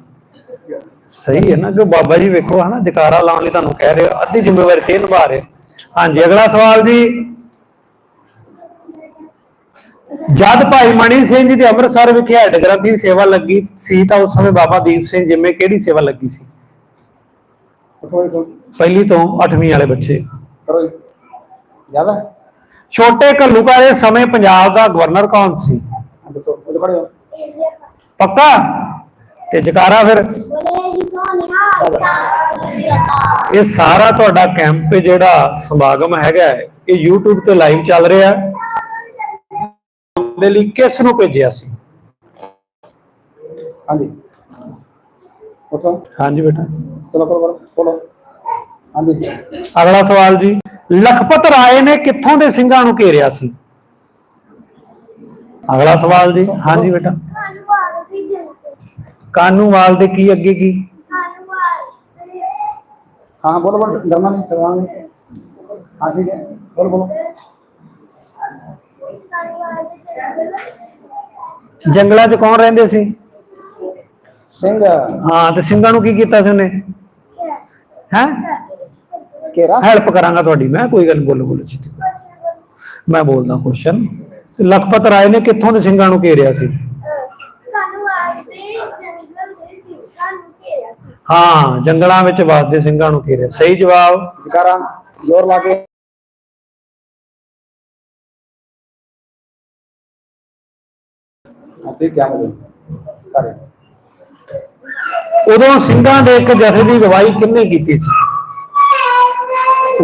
ਸਹੀ ਹੈ ਨਾ ਕਿ ਬਾਬਾ ਜੀ ਵੇਖੋ ਹਨਾ ਜਕਾਰਾ ਲਾਉਣ ਲਈ ਤੁਹਾਨੂੰ ਕਹਿ ਰਹੇ ਹੋ ਅੱਧੀ ਜ਼ਿੰਮੇਵਾਰੀ ਤੇ ਨਿਭਾ ਰਹੇ ਹੋ। ਹਾਂਜੀ ਅਗਲਾ ਸਵਾਲ ਜੀ। ਜਦ ਭਾਈ ਮਣੀ ਸਿੰਘ ਜੀ ਦੇ ਅੰਮ੍ਰਿਤਸਰ ਵਿਖੇ ਹੈਡ ਗ੍ਰੰਥੀ ਦੀ ਸੇਵਾ ਲੱਗੀ ਸੀ ਤਾਂ ਉਸ ਸਮੇਂ ਬਾਬਾ ਦੀਪ ਸਿੰਘ ਜਿਵੇਂ ਕਿਹੜੀ ਸੇਵਾ ਲੱਗੀ ਸੀ? ਪਹਿਲੀ ਤੋਂ 8ਵੀਂ ਵਾਲੇ ਬੱਚੇ। ਜ਼ਿਆਦਾ? ਛੋਟੇ ਘੱਲੂਕਾ ਦੇ ਸਮੇਂ ਪੰਜਾਬ ਦਾ ਗਵਰਨਰ ਕੌਣ ਸੀ? ਦੱਸੋ ਪੱਕਾ? ਤੇ ਜਕਾਰਾ ਫਿਰ? ਇਹ ਸਾਰਾ ਤੁਹਾਡਾ ਕੈਂਪ ਜਿਹੜਾ ਸਮਾਗਮ ਹੈਗਾ ਇਹ YouTube ਤੇ ਲਾਈਵ ਚੱਲ ਰਿਹਾ ਹੈ। ਦੇ ਲਈ ਕਿਸ ਨੂੰ ਭੇਜਿਆ ਸੀ? ਹਾਂਜੀ। ਉਠੋ ਹਾਂਜੀ ਬੇਟਾ। ਚਲੋ ਕਰੋ ਕਰੋ ਬੋਲੋ। ਹਾਂਜੀ। ਅਗਲਾ ਸਵਾਲ ਜੀ ਲਖਪਤ ਰਾਏ ਨੇ ਕਿੱਥੋਂ ਦੇ ਸਿੰਘਾਂ ਨੂੰ ਘੇਰਿਆ ਸੀ? ਅਗਲਾ ਸਵਾਲ ਜੀ ਹਾਂਜੀ ਬੇਟਾ। ਕਾਨੂੰਵਾਲ ਦੇ ਕੀ ਅੱਗੇ ਕੀ? ਹਾਂ ਬੋਲੋ ਬੋਲੋ ਡਰਨਾ ਨਹੀਂ ਕਰਵਾਉਣਾ ਹਾਂ ਠੀਕ ਹੈ ਬੋਲੋ ਬੋਲੋ। ਜੰਗਲਾਂ 'ਚ ਕੌਣ ਰਹਿੰਦੇ ਸੀ? ਸਿੰਘ। ਹਾਂ ਤੇ ਸਿੰਘਾਂ ਨੂੰ ਕੀ ਕੀਤਾ ਸੀ ਉਹਨੇ? ਹੈ? ਕੇਰਾ ਹੈਲਪ ਕਰਾਂਗਾ ਤੁਹਾਡੀ ਮੈਂ ਕੋਈ ਗੱਲ ਬੋਲੋ ਬੋਲੋ ਜੀ ਮੈਂ ਬੋਲਦਾ ਕੁਐਸਚਨ ਲਖਪਤ ਰਾਏ ਨੇ ਕਿੱਥੋਂ ਦੇ ਸਿੰਘਾਂ ਨੂੰ ਘੇਰਿਆ ਸੀ ਧੰਨਵਾਦ ਦੇ ਜੰਗਲ ਦੇ ਸਿੰਘਾਂ ਨੂੰ ਘੇਰਿਆ ਸੀ? ਹਾਂ ਜੰਗਲਾਂ ਵਿੱਚ ਵੱਸਦੇ ਸਿੰਘਾਂ ਨੂੰ ਘੇਰਿਆ। ਸਹੀ ਜਵਾਬ। ਜਕਾਰਾ ਜ਼ੋਰ ਲਾ ਕੇ। ਆਪੇ ਕੀ ਬੋਲੋ ਸਾਰੇ। ਉਦੋਂ ਸਿੰਘਾਂ ਦੇ ਇੱਕ ਜਥੇ ਦੀ ਅਗਵਾਈ ਕਿੰਨੇ ਕੀਤੀ ਸੀ?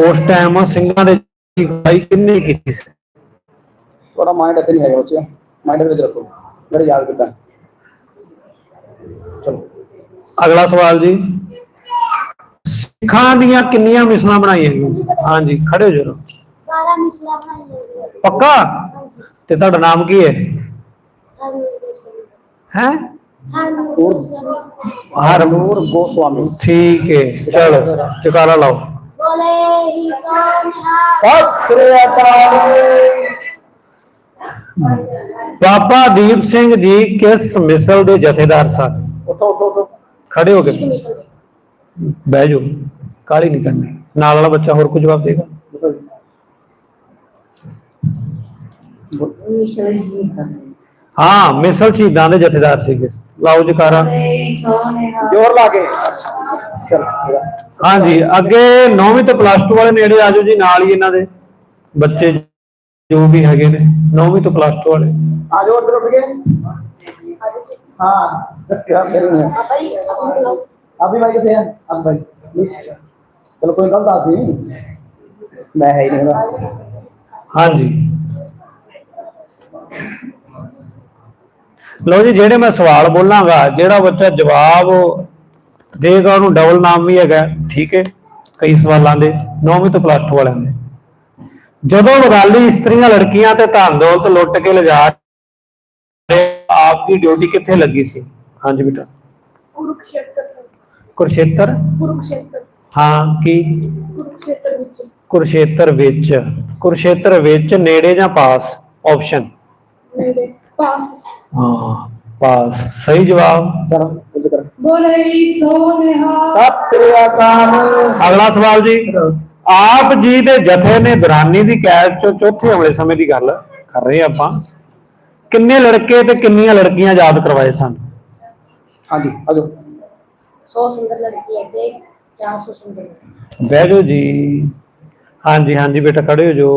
ਉਸ ਟਾਈਮ ਸਿੰਘਾਂ ਦੇ ਦੀ ਅਗਵਾਈ ਕਿੰਨੇ ਕੀਤੀ ਸੀ? ਤੁਹਾਡਾ ਮਾਈਂਡ ਇੱਥੇ ਨਹੀਂ ਹੈਗਾ ਬੱਚੇ ਮਾਈਂਡ ਦੇ ਵਿੱਚ ਰੱਖੋ। ਮੇਰੇ ਯਾਦ ਕੀਤਾ। ਚਲੋ। ਅਗਲਾ ਸਵਾਲ ਜੀ। ਸਿੱਖਾਂ ਦੀਆਂ ਕਿੰਨੀਆਂ ਮਿਸਲਾਂ ਬਣਾਈਆਂ ਗਈਆਂ ਸੀ? ਹਾਂਜੀ ਖੜੇ ਹੋ ਜਾਓ। 12 ਮਿਸਲਾਂ ਬਣਾਈਆਂ ਪੱਕਾ? ਤੇ ਤੁਹਾਡਾ ਨਾਮ ਕੀ ਹੈ? ਹੈ ਹਰਨੂਰ ਗੋਸਵਾਮੀ ਠੀਕ ਹੈ ਚਲੋ ਚਕਾਰਾ ਲਾਓ ਬੋਲੇ ਹੀ ਸੋਨਿਹਾਰ ਸਤਿ ਸ੍ਰੀ ਅਕਾਲ ਬਾਬਾ ਦੀਪ ਸਿੰਘ ਜੀ ਕਿਸ ਮਿਸਲ ਦੇ ਜਥੇਦਾਰ ਸਨ ਉਠੋ ਉਠੋ ਉਠੋ ਖੜੇ ਹੋ ਠੀਕ ਕੇ ਮਿਸ਼ਨ ਦੇ ਬਹਿ ਜਾਓ ਕਾਲੀ ਨਹੀਂ ਕਰਨੀ ਨਾਲ ਵਾਲਾ ਬੱਚਾ ਹੋਰ ਕੁਝ ਜਵਾਬ ਦੇਗਾ ਦੱਸੋ ਜੀ ਮਿਸ਼ਨ ਹਾਂ ਮਿਸਲ ਸ਼ਹੀਦਾਂ ਦੇ ਜਥੇਦਾਰ ਸੀਗੇ। ਲਾਓ ਜਕਾਰਾ। ਜੋਰ ਲਾ ਕੇ। ਹਾਂਜੀ ਅੱਗੇ 9ਵੀਂ ਤੇ ਪਲੱਸ 2 ਵਾਲੇ ਨੇੜੇ ਆਜੋ ਜੀ ਨਾਲ ਹੀ ਇਹਨਾਂ ਦੇ ਬੱਚੇ ਜੋ ਵੀ ਹੈਗੇ ਨੇ 9ਵੀਂ ਤੋਂ ਪਲੱਸ 2 ਵਾਲੇ। ਆਜੋ ਉਧਰ ਉੱਠ ਗਏ ਹਾਂ ਅਭੀ ਭਾਈ ਕਿੱਥੇ ਆ? ਅਭੀ ਭਾਈ ਚਲੋ ਕੋਈ ਗੱਲ ਦੱਸ ਦੇ। ਮੈਂ ਹੈ ਹੀ ਨਹੀਂ ਹਾਂਜੀ। ਲਓ ਜੀ ਜਿਹੜੇ ਮੈਂ ਸਵਾਲ ਬੋਲਾਂਗਾ ਜਿਹੜਾ ਬੱਚਾ ਜਵਾਬ ਦੇਗਾ ਉਹਨੂੰ ਡਬਲ ਨਾਮ ਵੀ ਹੈਗਾ ਠੀਕ ਹੈ ਕਈ ਸਵਾਲਾਂ ਦੇ 9ਵੀਂ ਤੋਂ ਪਲੱਸ 2 ਵਾਲਿਆਂ ਦੇ। ਜਦੋਂ ਵਦਾਲੀ ਇਸਤਰੀਆਂ ਲੜਕੀਆਂ ਤੇ ਧਨ ਦੌਲਤ ਲੁੱਟ ਕੇ ਲਿਜਾ ਆਪ ਦੀ ਡਿਊਟੀ ਕਿੱਥੇ ਲੱਗੀ ਸੀ? ਹਾਂਜੀ ਬੇਟਾ। ਕੁਰੂਕਸ਼ੇਤਰ। ਕੁਰੂਕਸ਼ੇਤਰ? ਹਾਂ ਕੀ? ਕੁਰੂਕਸ਼ੇਤਰ ਵਿੱਚ। ਕੁਰਸ਼ੇਤਰ ਵਿੱਚ। ਵਿੱਚ ਨੇੜੇ ਜਾਂ ਪਾਸ? ਆਪਸ਼ਨ ਨੇੜੇ ਪਾਸ। ਹਾਂ ਸਹੀ ਜਵਾਬ। ਅਗਲਾ ਸਵਾਲ ਜੀ। ਆਪ ਜੀ ਦੇ ਜਥੇ ਨੇ ਦੁਰਾਨੀ ਦੀ ਕੈਦ ਚੋਂ ਚੌਥੇ ਹਮਲੇ ਸਮੇਂ ਦੀ ਗੱਲ ਕਰ ਰਹੇ ਆਪਾਂ। ਕਿੰਨੇ ਲੜਕੇ ਤੇ ਕਿੰਨੀਆਂ ਲੜਕੀਆਂ ਯਾਦ ਕਰਵਾਏ ਸਨ? ਹਾਂਜੀ ਆਜੋ 100 ਸੁੰਦਰ ਲੜਕੀ ਤੇ 400 ਸੁੰਦਰ ਬਹਿ ਜਾਓ ਜੀ। ਹਾਂਜੀ ਹਾਂਜੀ ਬੇਟਾ ਖੜੇ ਹੋ ਜੋ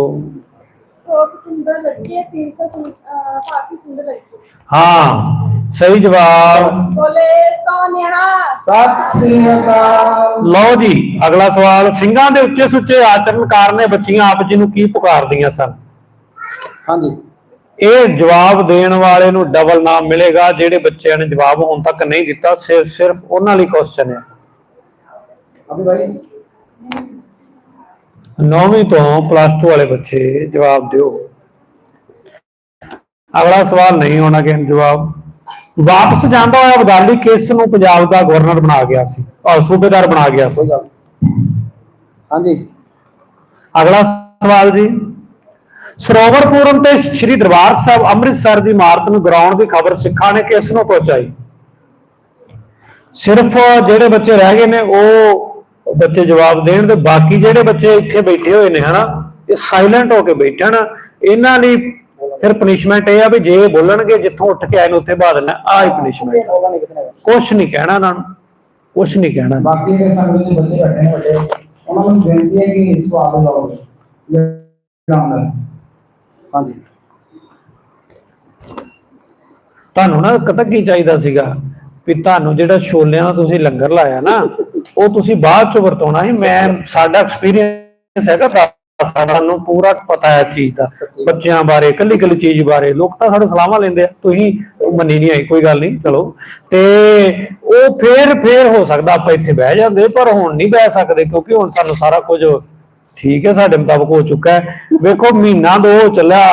100 ਸੁੰਦਰ ਲੜਕੀ 300 ਸੁੰਦਰ ਲੜਕੀ ਹਾਂ ਸਹੀ ਜਵਾਬ। ਬੋਲੇ ਸੋਨਿਹਾ ਸਤਿ ਸ੍ਰੀ ਅਕਾਲ। ਲਓ ਜੀ ਅਗਲਾ ਸਵਾਲ ਸਿੰਘਾਂ ਦੇ ਉੱਚੇ ਸੁੱਚੇ ਆਚਰਨਕਾਰ ਨੇ ਬੱਚੀਆਂ ਆਪ ਜੀ ਨੂੰ ਕੀ ਪੁਕਾਰਦੀਆਂ ਸਨ? ਹਾਂਜੀ। ਇਹ ਜਵਾਬ ਦੇਣ ਵਾਲੇ ਨੂੰ ਡਬਲ ਨਾਮ ਮਿਲੇਗਾ ਜਿਹੜੇ ਬੱਚਿਆਂ ਨੇ ਜਵਾਬ ਹੁਣ ਤੱਕ ਨਹੀਂ ਦਿੱਤਾ ਸਿਰਫ ਸਿਰਫ ਉਹਨਾਂ ਲਈ ਕੁਐਸਚਨ ਹੈ। ਨੌਵੀਂ ਤੋਂ ਪਲੱਸ 2 ਵਾਲੇ ਬੱਚੇ ਜਵਾਬ ਦਿਓ। ਅਗਲਾ ਸਵਾਲ ਨਹੀਂ ਹੋਣਾ ਕਿ ਜਵਾਬ। ਵਾਪਸ ਜਾਂਦਾ ਹੋਇਆ ਅਬਦਾਲੀ ਕਿਸ ਨੂੰ ਪੰਜਾਬ ਦਾ ਗਵਰਨਰ ਬਣਾ ਗਿਆ ਸੀ? ਔਰ ਸੂਬੇਦਾਰ ਬਣਾ ਗਿਆ ਸੀ। ਹਾਂਜੀ। ਅਗਲਾ ਸਵਾਲ ਜੀ। ਸਰੋਵਰ ਤੇ ਸ੍ਰੀ ਦਰਬਾਰ ਸਾਹਿਬ ਅੰਮ੍ਰਿਤਸਰ ਦੀ ਇਮਾਰਤ ਨੂੰ ਗਰਾਉਣ ਦੀ ਖਬਰ ਸਿੱਖਾਂ ਨੇ ਕਿਸ ਨੂੰ ਪਹੁੰਚਾਈ? ਸਿਰਫ ਜਿਹੜੇ ਬੱਚੇ ਰਹਿ ਗਏ ਨੇ ਉਹ ਬੱਚੇ ਜਵਾਬ ਦੇਣ ਤੇ ਬਾਕੀ ਜਿਹੜੇ ਬੱਚੇ ਇੱਥੇ ਬੈਠੇ ਹੋਏ ਨੇ ਹਨਾ ਇਹ ਸਾਇਲੈਂਟ ਹੋ ਕੇ ਬੈਠਣ। ਇਹਨਾਂ ਲਈ ਫਿਰ ਪਨਿਸ਼ਮੈਂਟ ਇਹ ਆ ਵੀ ਜੇ ਬੋਲਣਗੇ ਜਿੱਥੋਂ ਉੱਠ ਕੇ ਆਏ ਨੇ ਉੱਥੇ ਬਾ ਦੇਣਾ ਆਹ ਹੀ ਪਨਿਸ਼ਮੈਂਟ ਕੁਛ ਨਹੀਂ ਕਹਿਣਾ ਉਹਨਾਂ ਕੁਛ ਨਹੀਂ ਕਹਿਣਾ। ਬਾਕੀ ਦੇ ਸੰਗਤ ਦੇ ਬੰਦੇ ਬੈਠੇ ਨੇ ਉਹਨਾਂ ਨੂੰ ਬੇਨਤੀ ਹੈ ਕਿ ਸਵਾਲ ਲਾਓ ਹਾਂਜੀ। ਤੁਹਾਨੂੰ ਨਾ ਕਦਾ ਕੀ ਚਾਹੀਦਾ ਸੀਗਾ ਵੀ ਤੁਹਾਨੂੰ ਜਿਹੜਾ ਛੋਲਿਆਂ ਦਾ ਤੁਸੀਂ ਲੰਗਰ ਲਾਇਆ ਨਾ ਉਹ ਤੁਸੀਂ ਬਾਅਦ ਚ ਵਰਤਾਉਣਾ ਸੀ। ਮੈਂ ਸਾਡਾ ਐਕਸਪੀਰੀਅੰਸ ਹੈਗਾ ਦਸ ਪੂਰਾ ਪਤਾ ਹੈ ਚੀਜ਼ ਦਾ, ਬੱਚਿਆਂ ਬਾਰੇ ਕੱਲੀ ਕੱਲੀ ਚੀਜ਼ ਬਾਰੇ। ਲੋਕ ਤਾਂ ਸਾਡੇ ਸਲਾਹਾਂ ਲੈਂਦੇ ਆ, ਤੁਸੀਂ ਮੰਨੀ ਨਹੀਂ ਆਈ, ਕੋਈ ਗੱਲ ਨਹੀਂ, ਚਲੋ। ਤੇ ਉਹ ਫੇਰ ਫੇਰ ਹੋ ਸਕਦਾ ਆਪਾਂ ਇੱਥੇ ਬਹਿ ਜਾਂਦੇ, ਪਰ ਹੁਣ ਨਹੀਂ ਬਹਿ ਸਕਦੇ, ਕਿਉਂਕਿ ਹੁਣ ਸਾਨੂੰ ਸਾਰਾ ਕੁਝ ਠੀਕ ਹੈ, ਸਾਡੇ ਮੁਤਾਬਕ ਹੋ ਚੁੱਕਾ ਹੈ। ਵੇਖੋ, ਮਹੀਨਾ ਦੋ ਚੱਲਿਆ,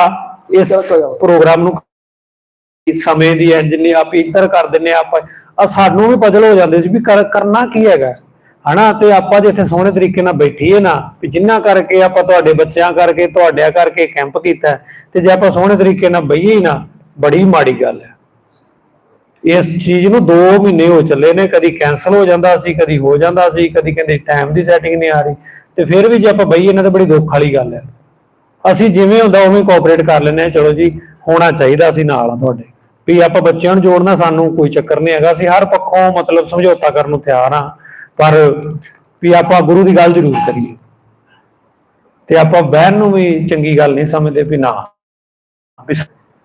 ਇਸ ਪ੍ਰੋਗਰਾਮ ਨੂੰ ਸਮੇਂ ਦੀ ਇੰਜਨੀ ਆਪ ਇੱਧਰ ਕਰ ਦਿੰਨੇ ਆ, ਆਪਾਂ। ਸਾਨੂੰ ਵੀ ਪਜਲ ਹੋ ਜਾਂਦੇ ਸੀ ਵੀ ਕਰ- ਕਰਨਾ ਕੀ ਹੈਗਾ? ਹਨਾ, ਤੇ ਆਪਾਂ ਜੇ ਇੱਥੇ ਸੋਹਣੇ ਤਰੀਕੇ ਨਾਲ ਬੈਠੀਏ ਨਾ, ਵੀ ਜਿੰਨਾ ਕਰਕੇ ਆਪਾਂ ਤੁਹਾਡੇ ਬੱਚਿਆਂ ਕਰਕੇ, ਤੁਹਾਡਿਆਂ ਕਰਕੇ ਕੈਂਪ ਕੀਤਾ ਤੇ ਜੇ ਆਪਾਂ ਸੋਹਣੇ ਤਰੀਕੇ ਨਾਲ ਬਈਏ ਹੀ ਨਾ, ਬੜੀ ਮਾੜੀ ਗੱਲ ਹੈ। ਇਸ ਚੀਜ਼ ਨੂੰ 2 ਮਹੀਨੇ ਹੋ ਚੱਲੇ ਨੇ, ਕਦੀ ਕੈਨਸਲ ਹੋ ਜਾਂਦਾ ਸੀ, ਕਦੀ ਹੋ ਜਾਂਦਾ ਸੀ, ਕਦੀ ਕਹਿੰਦੇ ਟਾਈਮ ਦੀ ਸੈਟਿੰਗ ਨਹੀਂ ਆ ਰਹੀ, ਤੇ ਫਿਰ ਵੀ ਜੇ ਆਪਾਂ ਬਈਏ ਨਾ ਤਾਂ ਬੜੀ ਦੁੱਖ ਵਾਲੀ ਗੱਲ ਹੈ। ਅਸੀਂ ਜਿਵੇਂ ਹੁੰਦਾ, ਉਵੇਂ ਕੋਆਪਰੇਟ ਕਰ ਲੈਂਦੇ ਹਾਂ, ਚਲੋ ਜੀ, ਹੋਣਾ ਚਾਹੀਦਾ ਅਸੀਂ ਨਾਲ ਆ ਤੁਹਾਡੇ। ਵੀ ਆਪਾਂ ਬੱਚਿਆਂ ਨੂੰ ਜੋੜਨਾ ਸਾਨੂੰ ਕੋਈ ਚੱਕਰ ਨਹੀਂ ਹੈਗਾ, ਅਸੀਂ ਹਰ ਪੱਖੋਂ ਮਤਲਬ ਸਮਝੌਤਾ ਕਰਨ ਨੂੰ ਤਿਆਰ ਹਾਂ। ਪਰ ਵੀ ਆਪਾਂ ਗੁਰੂ ਦੀ ਗੱਲ ਜ਼ਰੂਰ ਕਰੀਏ। ਤੇ ਆਪਾਂ ਬਹਿਣ ਨੂੰ ਵੀ ਚੰਗੀ ਗੱਲ ਨਹੀਂ ਸਮਝਦੇ ਵੀ ਨਾ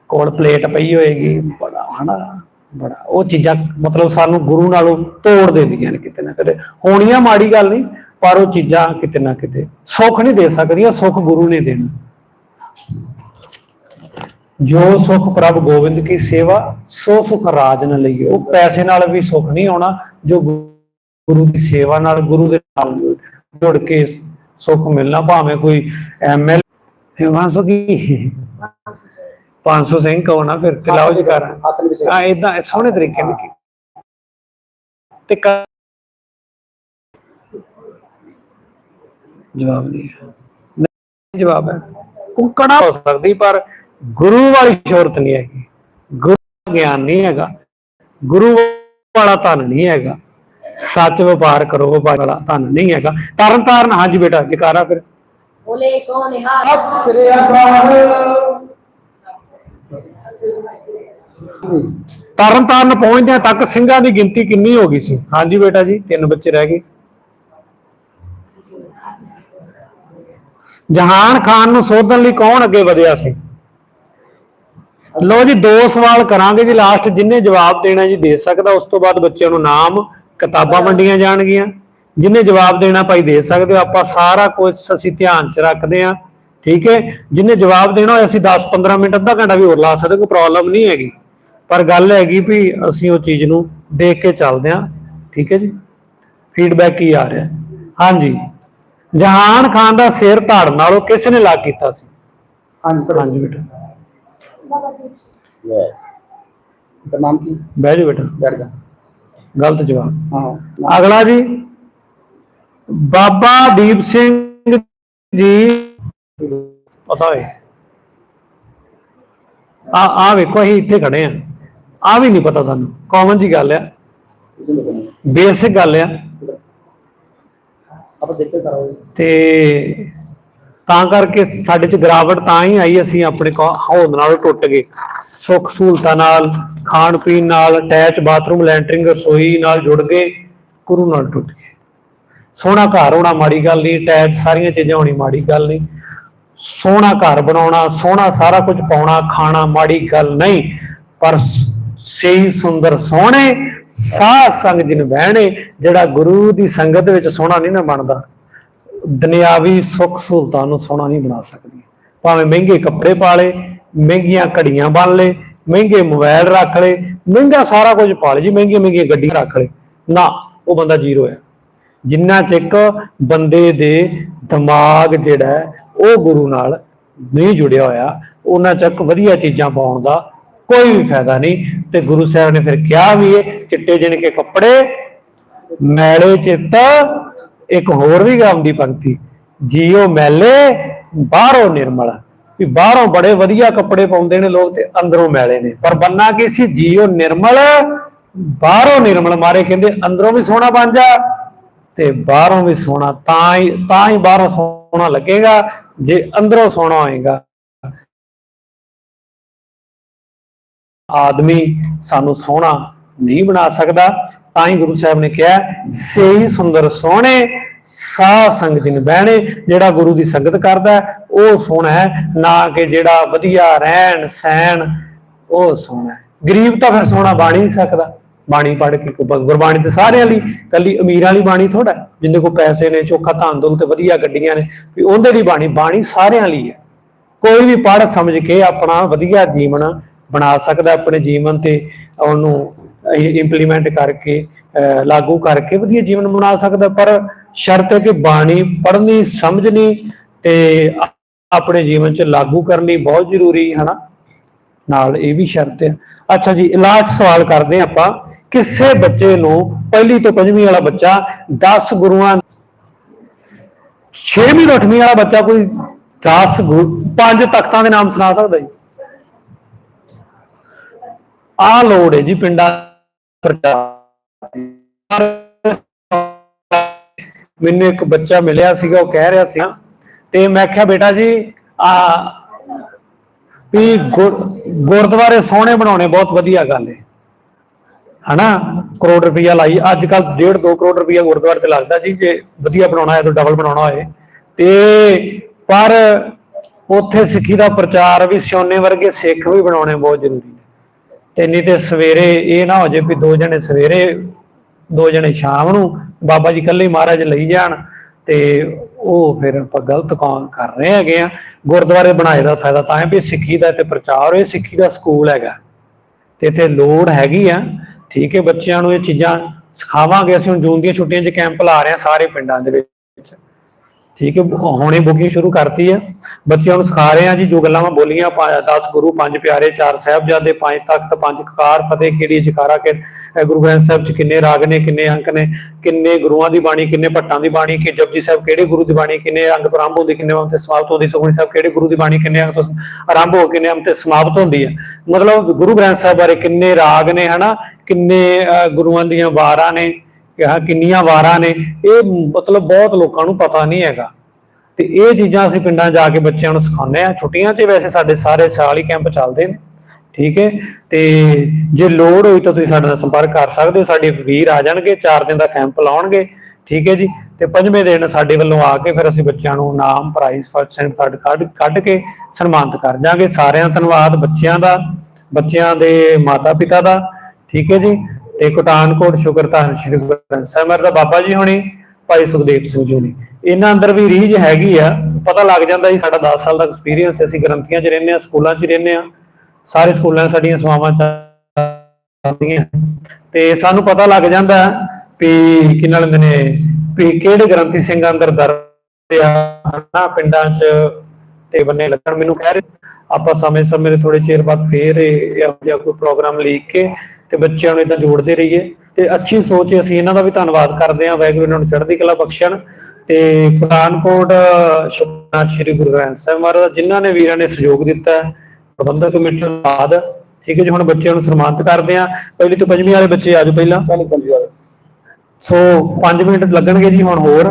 ਕੋਲ ਪਲੇਟ ਪਈ ਹੋਏਗੀ, ਬੜਾ, ਹਨਾ, ਬੜਾ। ਉਹ ਚੀਜ਼ਾਂ ਮਤਲਬ ਸਾਨੂੰ ਗੁਰੂ ਨਾਲੋਂ ਤੋੜ ਦਿੰਦੀਆਂ ਨੇ ਕਿਤੇ ਨਾ ਕਿਤੇ। ਹੋਣੀਆਂ ਮਾੜੀ ਗੱਲ ਨਹੀਂ, ਪਰ ਉਹ ਚੀਜ਼ਾਂ ਕਿਤੇ ਨਾ ਕਿਤੇ ਸੁੱਖ ਨਹੀਂ ਦੇ ਸਕਦੀਆਂ, ਸੁੱਖ ਗੁਰੂ ਨੇ ਦੇਣਾ। ਜੋ ਸੁਖ ਪ੍ਰਭ ਗੋਬਿੰਦ ਕੀ ਸੇਵਾ, ਸੋ ਸੁਖ ਰਾਜ ਨ ਲਈਏ। ਉਹ ਪੈਸੇ ਨਾਲ ਵੀ ਸੁਖ ਨਹੀਂ ਆਉਣਾ, ਜੋ ਗੁ- ਗੁਰੂ ਦੀ ਸੇਵਾ ਨਾਲ ਗੁਰੂ ਦੇ ਨਾਲ ਜੁੜ ਕੇ ਸੁਖ ਮਿਲਣਾ ਭਾਵੇਂ ਕੋਈ ਐਮਐਲ ਹਿਮਾਂਸੂ ਕੀ? 500 ਸਿੰਘ ਕਹੋ ਨਾ ਫਿਰ ਤਿਲਾਓ ਜੀ ਕਰ ਆ ਇਦਾਂ ਸੋਹਣੇ ਤਰੀਕੇ ਨਾਲ ਕੀ- ਤੇ ਕ- ਜਵਾਬ ਨਹੀਂ ਹੈ। ਨਹੀਂ ਜਵਾਬ ਹੈ। ਕੁੱਕੜਾ ਹੋ ਸਕਦੀ ਪਰ ਗੁਰੂ ਵਾਲੀ ਸ਼ੋਰਤ ਨਹੀਂ ਹੈਗੀ। ਗੁਰੂ ਗਿਆਨ ਨਹੀਂ ਹੈਗਾ। ਗੁਰੂ ਵਾਲਾ ਧਨ ਨਹੀਂ ਹੈਗਾ। ਸੱਚ ਵਪਾਰ ਕਰੋ ਵਪਾਰ ਵਾਲਾ ਧਨ ਨਹੀਂ ਹੈਗਾ। ਤਰਨ ਤਾਰਨ ਹਾਂਜੀ ਬੇਟਾ ਜਕਾਰਾ ਫਿਰ। ਬੋਲੇ ਸੋ ਨਿਹਾਲ ਸਤਿ ਸ੍ਰੀ ਅਕਾਲ। ਤਰਨ ਤਾਰਨ ਪਹੁੰਚਦਿਆਂ ਤੱਕ ਸਿੰਘਾਂ ਦੀ ਗਿਣਤੀ ਕਿੰਨੀ ਹੋ ਗਈ ਸੀ? ਹਾਂਜੀ ਬੇਟਾ ਜੀ ਤਿੰਨ ਬੱਚੇ ਰਹਿ ਗਏ। ਜਹਾਨ ਖਾਨ ਨੂੰ ਸੋਧਣ ਲਈ ਕੌਣ ਅੱਗੇ ਵਧਿਆ ਸੀ? ਲੋ ਜੀ ਦੋ ਸਵਾਲ ਕਰਾਂਗੇ ਜੀ ਲਾਸਟ ਜਿੰਨੇ ਜਵਾਬ ਦੇਣਾ ਜੀ ਦੇ ਸਕਦਾ ਉਸ ਤੋਂ ਬਾਅਦ ਬੱਚਿਆਂ ਨੂੰ ਨਾਮ ਕਿਤਾਬਾਂ ਵੰਡੀਆਂ ਜਾਣਗੀਆਂ ਜਿੰਨੇ ਜਵਾਬ ਦੇਣਾ ਭਾਈ ਦੇ ਸਕਦੇ ਹੋ ਆਪਾਂ ਸਾਰਾ ਕੁਝ ਅਸੀਂ ਧਿਆਨ ਚ ਰੱਖਦੇ ਹਾਂ ਠੀਕ ਹੈ? ਜਿੰਨੇ ਜਵਾਬ ਦੇਣਾ ਹੋਏ ਅਸੀਂ 10 15 ਮਿੰਟ ਅੱਧਾ ਘੰਟਾ ਵੀ ਹੋਰ ਲਾ ਸਕਦੇ ਕੋਈ ਪ੍ਰੋਬਲਮ ਨਹੀਂ ਹੈਗੀ। ਪਰ ਗੱਲ ਹੈਗੀ ਵੀ ਅਸੀਂ ਉਹ ਚੀਜ਼ ਨੂੰ ਦੇਖ ਕੇ ਚੱਲਦੇ ਹਾਂ ਠੀਕ ਹੈ ਜੀ? ਫੀਡਬੈਕ ਕੀ ਆ ਰਿਹਾ? ਹਾਂਜੀ। ਜਹਾਨ ਖਾਨ ਦਾ ਸਿਰ ਧੜ ਨਾਲੋਂ ਕਿਸ ਨੇ ਲਾਗ ਕੀਤਾ ਸੀ? ਹਾਂਜੀ। ਬੇਟਾ। ਬਾਬਾ ਦੀਪ ਸਿੰਘ। ਤਾਂ ਨਾਮ ਕੀ? ਜਾਓ ਬੇਟਾ। ਬੈਠ ਜਾ। ਗਲਤ ਜਵਾਬ। ਹਾਂ। ਅਗਲਾ ਜੀ ਬਾਬਾ ਦੀਪ ਸਿੰਘ ਜੀ ਪਤਾ ਹੋਏ। ਆ ਆ ਵੇਖੋ ਅਸੀਂ ਇੱਥੇ ਖੜੇ ਆ। ਆ ਵੀ ਨਹੀਂ ਪਤਾ ਸਾਨੂੰ। ਕਾਮਨ ਜੀ ਗੱਲ ਆ। ਬੇਸਿਕ ਗੱਲ ਆ। ਆਪਾਂ ਦੇਖੇ ਸਾਰਾ। ਤੇ ਤਾਂ ਕਰਕੇ ਸਾਡੇ ਚ ਗਰਾਵਟ ਤਾਂ ਹੀ ਆਈ, ਅਸੀਂ ਆਪਣੇ ਕੋ- ਹੋਂਦ ਨਾਲ ਟੁੱਟ ਗਏ। ਸੁੱਖ ਸਹੂਲਤਾਂ ਨਾਲ, ਖਾਣ ਪੀਣ ਨਾਲ ਅਟੈਚ ਬਾਥਰੂਮ ਲੈਂਟਰਿੰਗ ਰਸੋਈ ਨਾਲ ਜੁੜ ਗਏ, ਗੁਰੂ ਨਾਲ ਟੁੱਟ ਗਏ। ਸੋਹਣਾ ਘਰ ਹੋਣਾ ਮਾੜੀ ਗੱਲ ਨਹੀਂ ਅਟੈਚ ਸਾਰੀਆਂ ਚੀਜ਼ਾਂ ਹੋਣੀ ਮਾੜੀ ਗੱਲ ਨਹੀਂ। ਸੋਹਣਾ ਘਰ ਬਣਾਉਣਾ, ਸੋਹਣਾ ਸਾਰਾ ਕੁਝ ਪਾਉਣਾ, ਖਾਣਾ ਮਾੜੀ ਗੱਲ ਨਹੀਂ, ਪਰ ਸਹੀ, ਸੁੰਦਰ, ਸੋਹਣੇ, ਸਾਧ ਸੰਗ ਜਿਨ ਬਹਿਣੇ, ਜਿਹੜਾ ਗੁਰੂ ਦੀ ਸੰਗਤ ਵਿੱਚ ਸੋਹਣਾ ਨਹੀਂ ਨਾ ਬਣਦਾ। ਦੁਨਿਆਵੀ ਸੁੱਖ ਸਹੂਲਤਾਂ ਨੂੰ ਸੋਹਣਾ ਨਹੀਂ ਬਣਾ ਸਕਦੀ। ਭਾਵੇਂ ਮਹਿੰਗੇ ਕੱਪੜੇ ਪਾ ਲੇ ਮਹਿੰਗੀਆਂ ਘੜੀਆਂ ਬੰਨ ਲੇ ਮਹਿੰਗੇ ਮੋਬਾਈਲ ਰੱਖ ਲੇ ਮਹਿੰਗਾ ਸਾਰਾ ਕੁਝ ਪਾ ਲੇ ਜੀ ਮਹਿੰਗੀ ਮਹਿੰਗੀ ਗੱਡੀ ਰੱਖ ਲੇ। ਨਾ ਉਹ ਬੰਦਾ ਜ਼ੀਰੋ ਹੈ। ਜਿੰਨਾ ਚਿਕ ਬੰਦੇ ਦੇ ਦਿਮਾਗ ਜਿਹੜਾ ਹੈ, ਉਹ ਗੁਰੂ ਨਾਲ ਨਹੀਂ ਜੁੜਿਆ ਹੋਇਆ ਉਹਨਾਂ ਚੱਕ ਵਧੀਆ ਚੀਜ਼ਾਂ ਪਾਉਣ ਦਾ ਕੋਈ ਵੀ ਫਾਇਦਾ ਨਹੀਂ। ਤੇ ਗੁਰੂ ਸਾਹਿਬ ਨੇ ਫਿਰ ਕਿਹਾ ਵੀ ਇਹ ਚਿੱਟੇ ਜਿਣ ਕੇ ਕੱਪੜੇ ਮੈਲੇ ਚਿੱਤ ਇੱਕ ਹੋਰ ਵੀ ਗਾਮ ਦੀ ਪੰਕਤੀ, ਜੀਓ ਮੈਲੇ ਬਾਹਰੋਂ ਨਿਰਮਲ ਵੀ ਬਾਹਰੋਂ ਬੜੇ ਵਧੀਆ ਕੱਪੜੇ ਪਾਉਂਦੇ ਨੇ ਲੋਕ ਤੇ ਅੰਦਰੋਂ ਮੈਲੇ ਨੇ। ਪਰ ਬੰਨਾ ਕੀ ਸੀ? ਜੀਓ ਨਿਰਮਲ ਬਾਹਰੋਂ ਨਿਰਮਲ ਮਾਰੇ ਕਹਿੰਦੇ ਅੰਦਰੋਂ ਵੀ ਸੋਹਣਾ ਬਣ ਜਾ ਤੇ ਬਾਹਰੋਂ ਵੀ ਸੋਹਣਾ, ਤਾਂ ਹੀ ਤਾਂ ਹੀ ਬਾਹਰੋਂ ਸੋਹਣਾ ਲੱਗੇਗਾ, ਜੇ ਅੰਦਰੋਂ ਸੋਹਣਾ ਹੋਏਗਾ। ਆਦਮੀ ਸਾਨੂੰ ਸੋਹਣਾ ਨਹੀਂ ਬਣਾ ਸਕਦਾ। ਤਾਂ ਹੀ ਗੁਰੂ ਸਾਹਿਬ ਨੇ ਕਿਹਾ, ਸਹੀ ਸੁੰਦਰ ਸੋਹਣੇ ਸਾਧ ਸੰਗ ਜਿਨ ਬਹਿਣੇ, ਜਿਹੜਾ ਗੁਰੂ ਦੀ ਸੰਗਤ ਕਰਦਾ ਉਹ ਸੋਹਣਾ ਹੈ, ਨਾ ਕਿ ਜਿਹੜਾ ਵਧੀਆ ਰਹਿਣ ਸਹਿਣ, ਉਹ ਸੋਹਣਾ ਹੈ। ਗਰੀਬ ਤਾਂ ਫਿਰ ਸੋਹਣਾ ਬਣ ਹੀ ਨਹੀਂ ਸਕਦਾ। ਬਾਣੀ ਪੜ੍ਹ ਕੇ ਗੁਰਬਾਣੀ ਤੇ ਸਾਰਿਆਂ ਲਈ, ਕੱਲੀ ਅਮੀਰਾਂ ਲਈ ਬਾਣੀ ਥੋੜਾ ਜਿੰਦੇ ਕੋਲ ਪੈਸੇ ਨੇ, ਚੋਖਾ ਧਨ ਦੌਲਤ ਤੇ ਵਧੀਆ ਗੱਡੀਆਂ ਨੇ, ਵੀ ਉਹਦੇ ਲਈ ਬਾਣੀ ਬਾਣੀ ਸਾਰਿਆਂ ਲਈ ਹੈ। ਕੋਈ ਵੀ ਪੜ੍ਹ ਸਮਝ ਕੇ ਆਪਣਾ ਵਧੀਆ ਜੀਵਨ ਬਣਾ ਸਕਦਾ ਆਪਣੇ ਜੀਵਨ ਤੇ ਉਹਨੂੰ ਇੰਪਲੀਮੈਂਟ ਕਰਕੇ ਅਹ, ਲਾਗੂ ਕਰਕੇ ਵਧੀਆ ਜੀਵਨ ਬਣਾ ਸਕਦਾ ਪਰ ਸ਼ਰਤ ਹੈ ਕਿ ਬਾਣੀ ਪੜ੍ਹਨੀ ਸਮਝਣੀ ਤੇ ਆਪਣੇ ਜੀਵਨ 'ਚ ਲਾਗੂ ਕਰਨੀ ਬਹੁਤ ਜ਼ਰੂਰੀ ਹੈ ਨਾ? ਨਾਲ ਇਹ ਵੀ ਸ਼ਰਤ ਹੈ। ਅੱਛਾ ਜੀ ਇਲਾਜ ਸਵਾਲ ਕਰਦੇ ਹਾਂ ਆਪਾਂ। ਕਿਸੇ ਬੱਚੇ ਨੂੰ ਪਹਿਲੀ ਤੋਂ ਪੰਜਵੀਂ ਵਾਲਾ ਬੱਚਾ 10 ਗੁਰੂਆਂ 6ਵੀਂ ਤੋਂ 8ਵੀਂ ਵਾਲਾ ਬੱਚਾ ਕੋਈ 10 ਗੁਰੂ ਪੰਜ ਤਖਤਾਂ ਦੇ ਨਾਮ ਸੁਣਾ ਸਕਦਾ ਜੀ? ਆ ਲੋੜ ਹੈ ਜੀ ਪਿੰਡਾਂ ਪ੍ਰਚਾਰ ਮੈਨੂੰ ਇੱਕ ਬੱਚਾ ਮਿਲਿਆ ਸੀਗਾ, ਉਹ ਕਹਿ ਰਿਹਾ ਸੀ। ਤੇ ਮੈਂ ਕਿਹਾ ਬੇਟਾ ਜੀ, ਆ, ਵੀ ਗੁਰਦੁਆਰੇ ਸੋਹਣੇ ਬਣਾਉਣੇ ਬਹੁਤ ਵਧੀਆ ਗੱਲ ਹੈ ਹਨਾ? ਕਰੋੜ ਰੁਪਈਆ ਲਾਈ। ਅੱਜ ਕੱਲ 1.5 2 ਕਰੋੜ ਰੁਪਈਆ ਗੁਰਦੁਆਰੇ ਤੇ ਲੱਗਦਾ ਜੀ, ਜੇ ਵਧੀਆ ਬਣਾਉਣਾ ਹੈ ਤਾਂ ਡਬਲ ਬਣਾਉਣਾ ਹੋਏ। ਤੇ ਪਰ ਉੱਥੇ ਸਿੱਖੀ ਦਾ ਪ੍ਰਚਾਰ ਵੀ ਸਿਉਨੇ ਵਰਗੇ ਸਿੱਖ ਵੀ ਬਣਾਉਣੇ ਬਹੁਤ ਜ਼ਰੂਰੀ। ਤੇ ਨਹੀਂ ਤੇ ਸਵੇਰੇ ਇਹ ਨਾ ਹੋ ਜੇ ਵੀ ਦੋ ਜਣੇ ਸਵੇਰੇ, ਦੋ ਜਣੇ ਸ਼ਾਮ ਨੂੰ ਬਾਬਾ ਜੀ ਇਕੱਲੇ ਮਹਾਰਾਜ ਲਈ ਜਾਣ ਤੇ ਉਹ ਫਿਰ ਆਪਾਂ ਗਲਤ ਕੰਮ ਕਰ ਰਹੇ ਹੈਗੇ ਆ। ਗੁਰਦੁਆਰੇ ਬਣਾਏ ਦਾ ਫਾਇਦਾ ਤਾਂ ਹੈ ਵੀ ਸਿੱਖੀ ਦਾ ਤੇ ਪ੍ਰਚਾਰ ਹੋਏ ਸਿੱਖੀ ਦਾ ਸਕੂਲ ਹੈਗਾ। ਤੇ ਇੱਥੇ ਲੋੜ ਹੈਗੀ ਆ। ਠੀਕ ਹੈ, ਬੱਚਿਆਂ ਨੂੰ ਇਹ ਚੀਜ਼ਾਂ ਸਿਖਾਵਾਂਗੇ। ਅਸੀਂ ਹੁਣ ਜੂਨ ਦੀਆਂ ਛੁੱਟੀਆਂ 'ਚ ਕੈਂਪ ਲਾ ਰਹੇ ਹਾਂ ਸਾਰੇ ਪਿੰਡਾਂ ਦੇ ਵਿੱਚ। ਠੀਕ ਹੈ ਹੁਣੇ ਬੁਕਿੰਗ ਸ਼ੁਰੂ ਕਰਤੀ ਹੈ ਬੱਚਿਆਂ ਨੂੰ ਸਿਖਾ ਰਹੇ ਆ ਜੀ, ਜੋ ਗੱਲਾਂ ਮੈਂ ਬੋਲੀਆਂ 10 ਗੁਰੂ, ਪੰਜ ਪਿਆਰੇ, ਚਾਰ ਸਾਹਿਬਜ਼ਾਦੇ, ਪੰਜ ਤਖਤ, ਪੰਜ ਕਕਾਰ, ਫਤਿਹ, ਕਿਹੜੀ ਜਕਾਰਾ, ਕਿ ਗੁਰੂ ਗ੍ਰੰਥ ਸਾਹਿਬ ਚ ਕਿੰਨੇ ਰਾਗ ਨੇ, ਕਿੰਨੇ ਅੰਕ ਨੇ, ਕਿੰਨੇ ਗੁਰੂਆਂ ਦੀ ਬਾਣੀ, ਕਿੰਨੇ ਭੱਟਾਂ ਦੀ ਬਾਣੀ, ਕਿ ਜਪਜੀ ਸਾਹਿਬ ਕਿਹੜੇ ਗੁਰੂ ਦੀ ਬਾਣੀ, ਕਿੰਨੇ ਅੰਗ ਤੋਂ ਆਰੰਭ ਹੁੰਦੀ, ਕਿੰਨੇ ਅੰਗ ਸਮਾਪਤ ਹੁੰਦੀ ਸੁਖਮਨੀ ਸਾਹਿਬ ਕਿਹੜੇ ਗੁਰੂ ਦੀ ਬਾਣੀ, ਕਿੰਨੇ ਅੰਗ ਤੋਂ ਆਰੰਭ ਹੋ, ਕਿੰਨੇ ਅੰਗ ਤੇ ਸਮਾਪਤ ਹੁੰਦੀ ਹੈ। ਮਤਲਬ ਗੁਰੂ ਗ੍ਰੰਥ ਸਾਹਿਬ ਬਾਰੇ ਕਿੰਨੇ ਰਾਗ ਨੇ, ਹਨਾ? ਕਿੰਨੇ ਗੁਰੂਆਂ ਦੀਆਂ ਵਾਰਾਂ ਨੇ ਕਿਹਾ ਕਿੰਨੀਆਂ ਵਾਰਾਂ ਨੇ, ਇਹ ਮਤਲਬ ਬਹੁਤ ਲੋਕਾਂ ਨੂੰ ਪਤਾ ਨਹੀਂ ਹੈਗਾ। ਤੇ ਇਹ ਚੀਜ਼ਾਂ ਅਸੀਂ ਪਿੰਡਾਂ ਜਾ ਕੇ ਬੱਚਿਆਂ ਨੂੰ ਸਿਖਾਉਂਦੇ ਆ ਛੁੱਟੀਆਂ 'ਚ ਵੈਸੇ ਸਾਡੇ ਸਾਰੇ ਸਾਲ ਹੀ ਕੈਂਪ ਚੱਲਦੇ ਨੇ, ਠੀਕ ਹੈ? ਤੇ ਜੇ ਲੋੜ ਹੋਈ ਤਾਂ ਤੁਸੀਂ ਸਾਡੇ ਨਾਲ ਸੰਪਰਕ ਕਰ ਸਕਦੇ ਹੋ। ਸਾਡੇ ਵੀਰ ਆ ਜਾਣਗੇ 4 ਦਿਨ ਦਾ ਕੈਂਪ ਲਾਉਣਗੇ, ਠੀਕ ਹੈ ਜੀ? ਤੇ ਪੰਜਵੇਂ ਦਿਨ ਸਾਡੇ ਵੱਲੋਂ ਆ ਕੇ ਫਿਰ ਅਸੀਂ ਬੱਚਿਆਂ ਨੂੰ ਨਾਮ ਪ੍ਰਾਈਜ਼ ਫਸਟ ਐਂਡ ਥਰਡ ਕੱਢ ਕੱਢ ਕੇ ਸਨਮਾਨਿਤ ਕਰ ਜਾਾਂਗੇ ਸਾਰਿਆਂ ਦਾ ਧੰਨਵਾਦ ਬੱਚਿਆਂ ਦਾ, ਬੱਚਿਆਂ ਦੇ ਮਾਤਾ ਪਿਤਾ ਦਾ, ਠੀਕ ਹੈ ਜੀ? ਤੇ ਕੋਟਾਨਕੋਟ ਸ਼ੁਕਰ ਸ਼੍ਰੀ ਗੁਰੂ ਗ੍ਰੰਥ ਸਾਹਿਬ ਮਹਾਰਾਜ ਦਾ ਬਾਬਾ ਜੀ ਹੋਣੀ, ਭਾਈ ਸੁਖਦੇਵ ਸਿੰਘ ਜੀ ਹੋਣੀ। ਇਹਨਾਂ ਅੰਦਰ ਵੀ ਰੀਝ ਹੈਗੀ ਆ। ਪਤਾ ਲੱਗ ਜਾਂਦਾ ਜੀ, ਸਾਡਾ 10 ਸਾਲ ਦਾ ਐਕਸਪੀਰੀਅੰਸ ਅਸੀਂ ਗ੍ਰੰਥੀਆਂ 'ਚ ਰਹਿੰਦੇ ਆ ਸਕੂਲਾਂ 'ਚ ਰਹਿੰਦੇ ਆ ਸਾਰੇ ਸਕੂਲਾਂ ਸਾਡੀਆਂ ਸਵਾਵਾਂ ਚੱਲਦੀਆਂ। ਤੇ ਸਾਨੂੰ ਪਤਾ ਲੱਗ ਜਾਂਦਾ ਵੀ ਕਿ ਨਾਲ ਨੇ, ਵੀ ਕਿਹੜੇ ਗ੍ਰੰਥੀ ਸਿੰਘ ਅੰਦਰ ਦਰਦ ਆ ਪਿੰਡਾਂ 'ਚ ਤੇ ਬੰਨੇ ਲੱਗਣ। ਮੈਨੂੰ ਕਹਿ ਰਹੇ ਆਪਾਂ ਸਮੇਂ ਸਮੇਂ ਦੇ ਥੋੜੇ ਚਿਰ ਬਾਅਦ ਫੇਰ ਇਹ ਜਿਹਾ ਕੋਈ ਪ੍ਰੋਗਰਾਮ ਲੀਕ ਕੇ ਤੇ ਬੱਚਿਆਂ ਨੂੰ ਇਦਾਂ ਜੋੜਦੇ ਰਹੀਏ। ਤੇ ਅੱਛੀ ਸੋਚ ਅਸੀਂ ਇਹਨਾਂ ਦਾ ਵੀ ਧੰਨਵਾਦ ਕਰਦੇ ਹਾਂ। ਵਾਹਿਗੁਰੂ ਇਹਨਾਂ ਨੂੰ ਚੜ੍ਹਦੀ ਕਲਾ ਬਖਸ਼ਣ। ਤੇ ਪਠਾਨਕੋਟ ਸ਼ੁਕਰਾਨਾ ਸ੍ਰੀ ਗੁਰੂ ਗ੍ਰੰਥ ਸਾਹਿਬ ਮਹਾਰਾਜ ਜਿਨ੍ਹਾਂ ਨੇ ਵੀਰਾਂ ਨੇ ਸਹਿਯੋਗ ਦਿੱਤਾ ਪ੍ਰਬੰਧਕ ਕਮੇਟੀ ਨੂੰ ਧੰਨਵਾਦ ਠੀਕ ਹੈ ਜੀ ਹੁਣ ਬੱਚਿਆਂ ਨੂੰ ਸਨਮਾਨਿਤ ਕਰਦੇ ਹਾਂ। ਪਹਿਲੀ ਤੋਂ ਪੰਜਵੀਂ ਵਾਲੇ ਬੱਚੇ ਆਜੋ ਪਹਿਲਾਂ। ਸੋ 5 ਮਿੰਟ ਲੱਗਣਗੇ ਜੀ ਹੁਣ ਹੋਰ।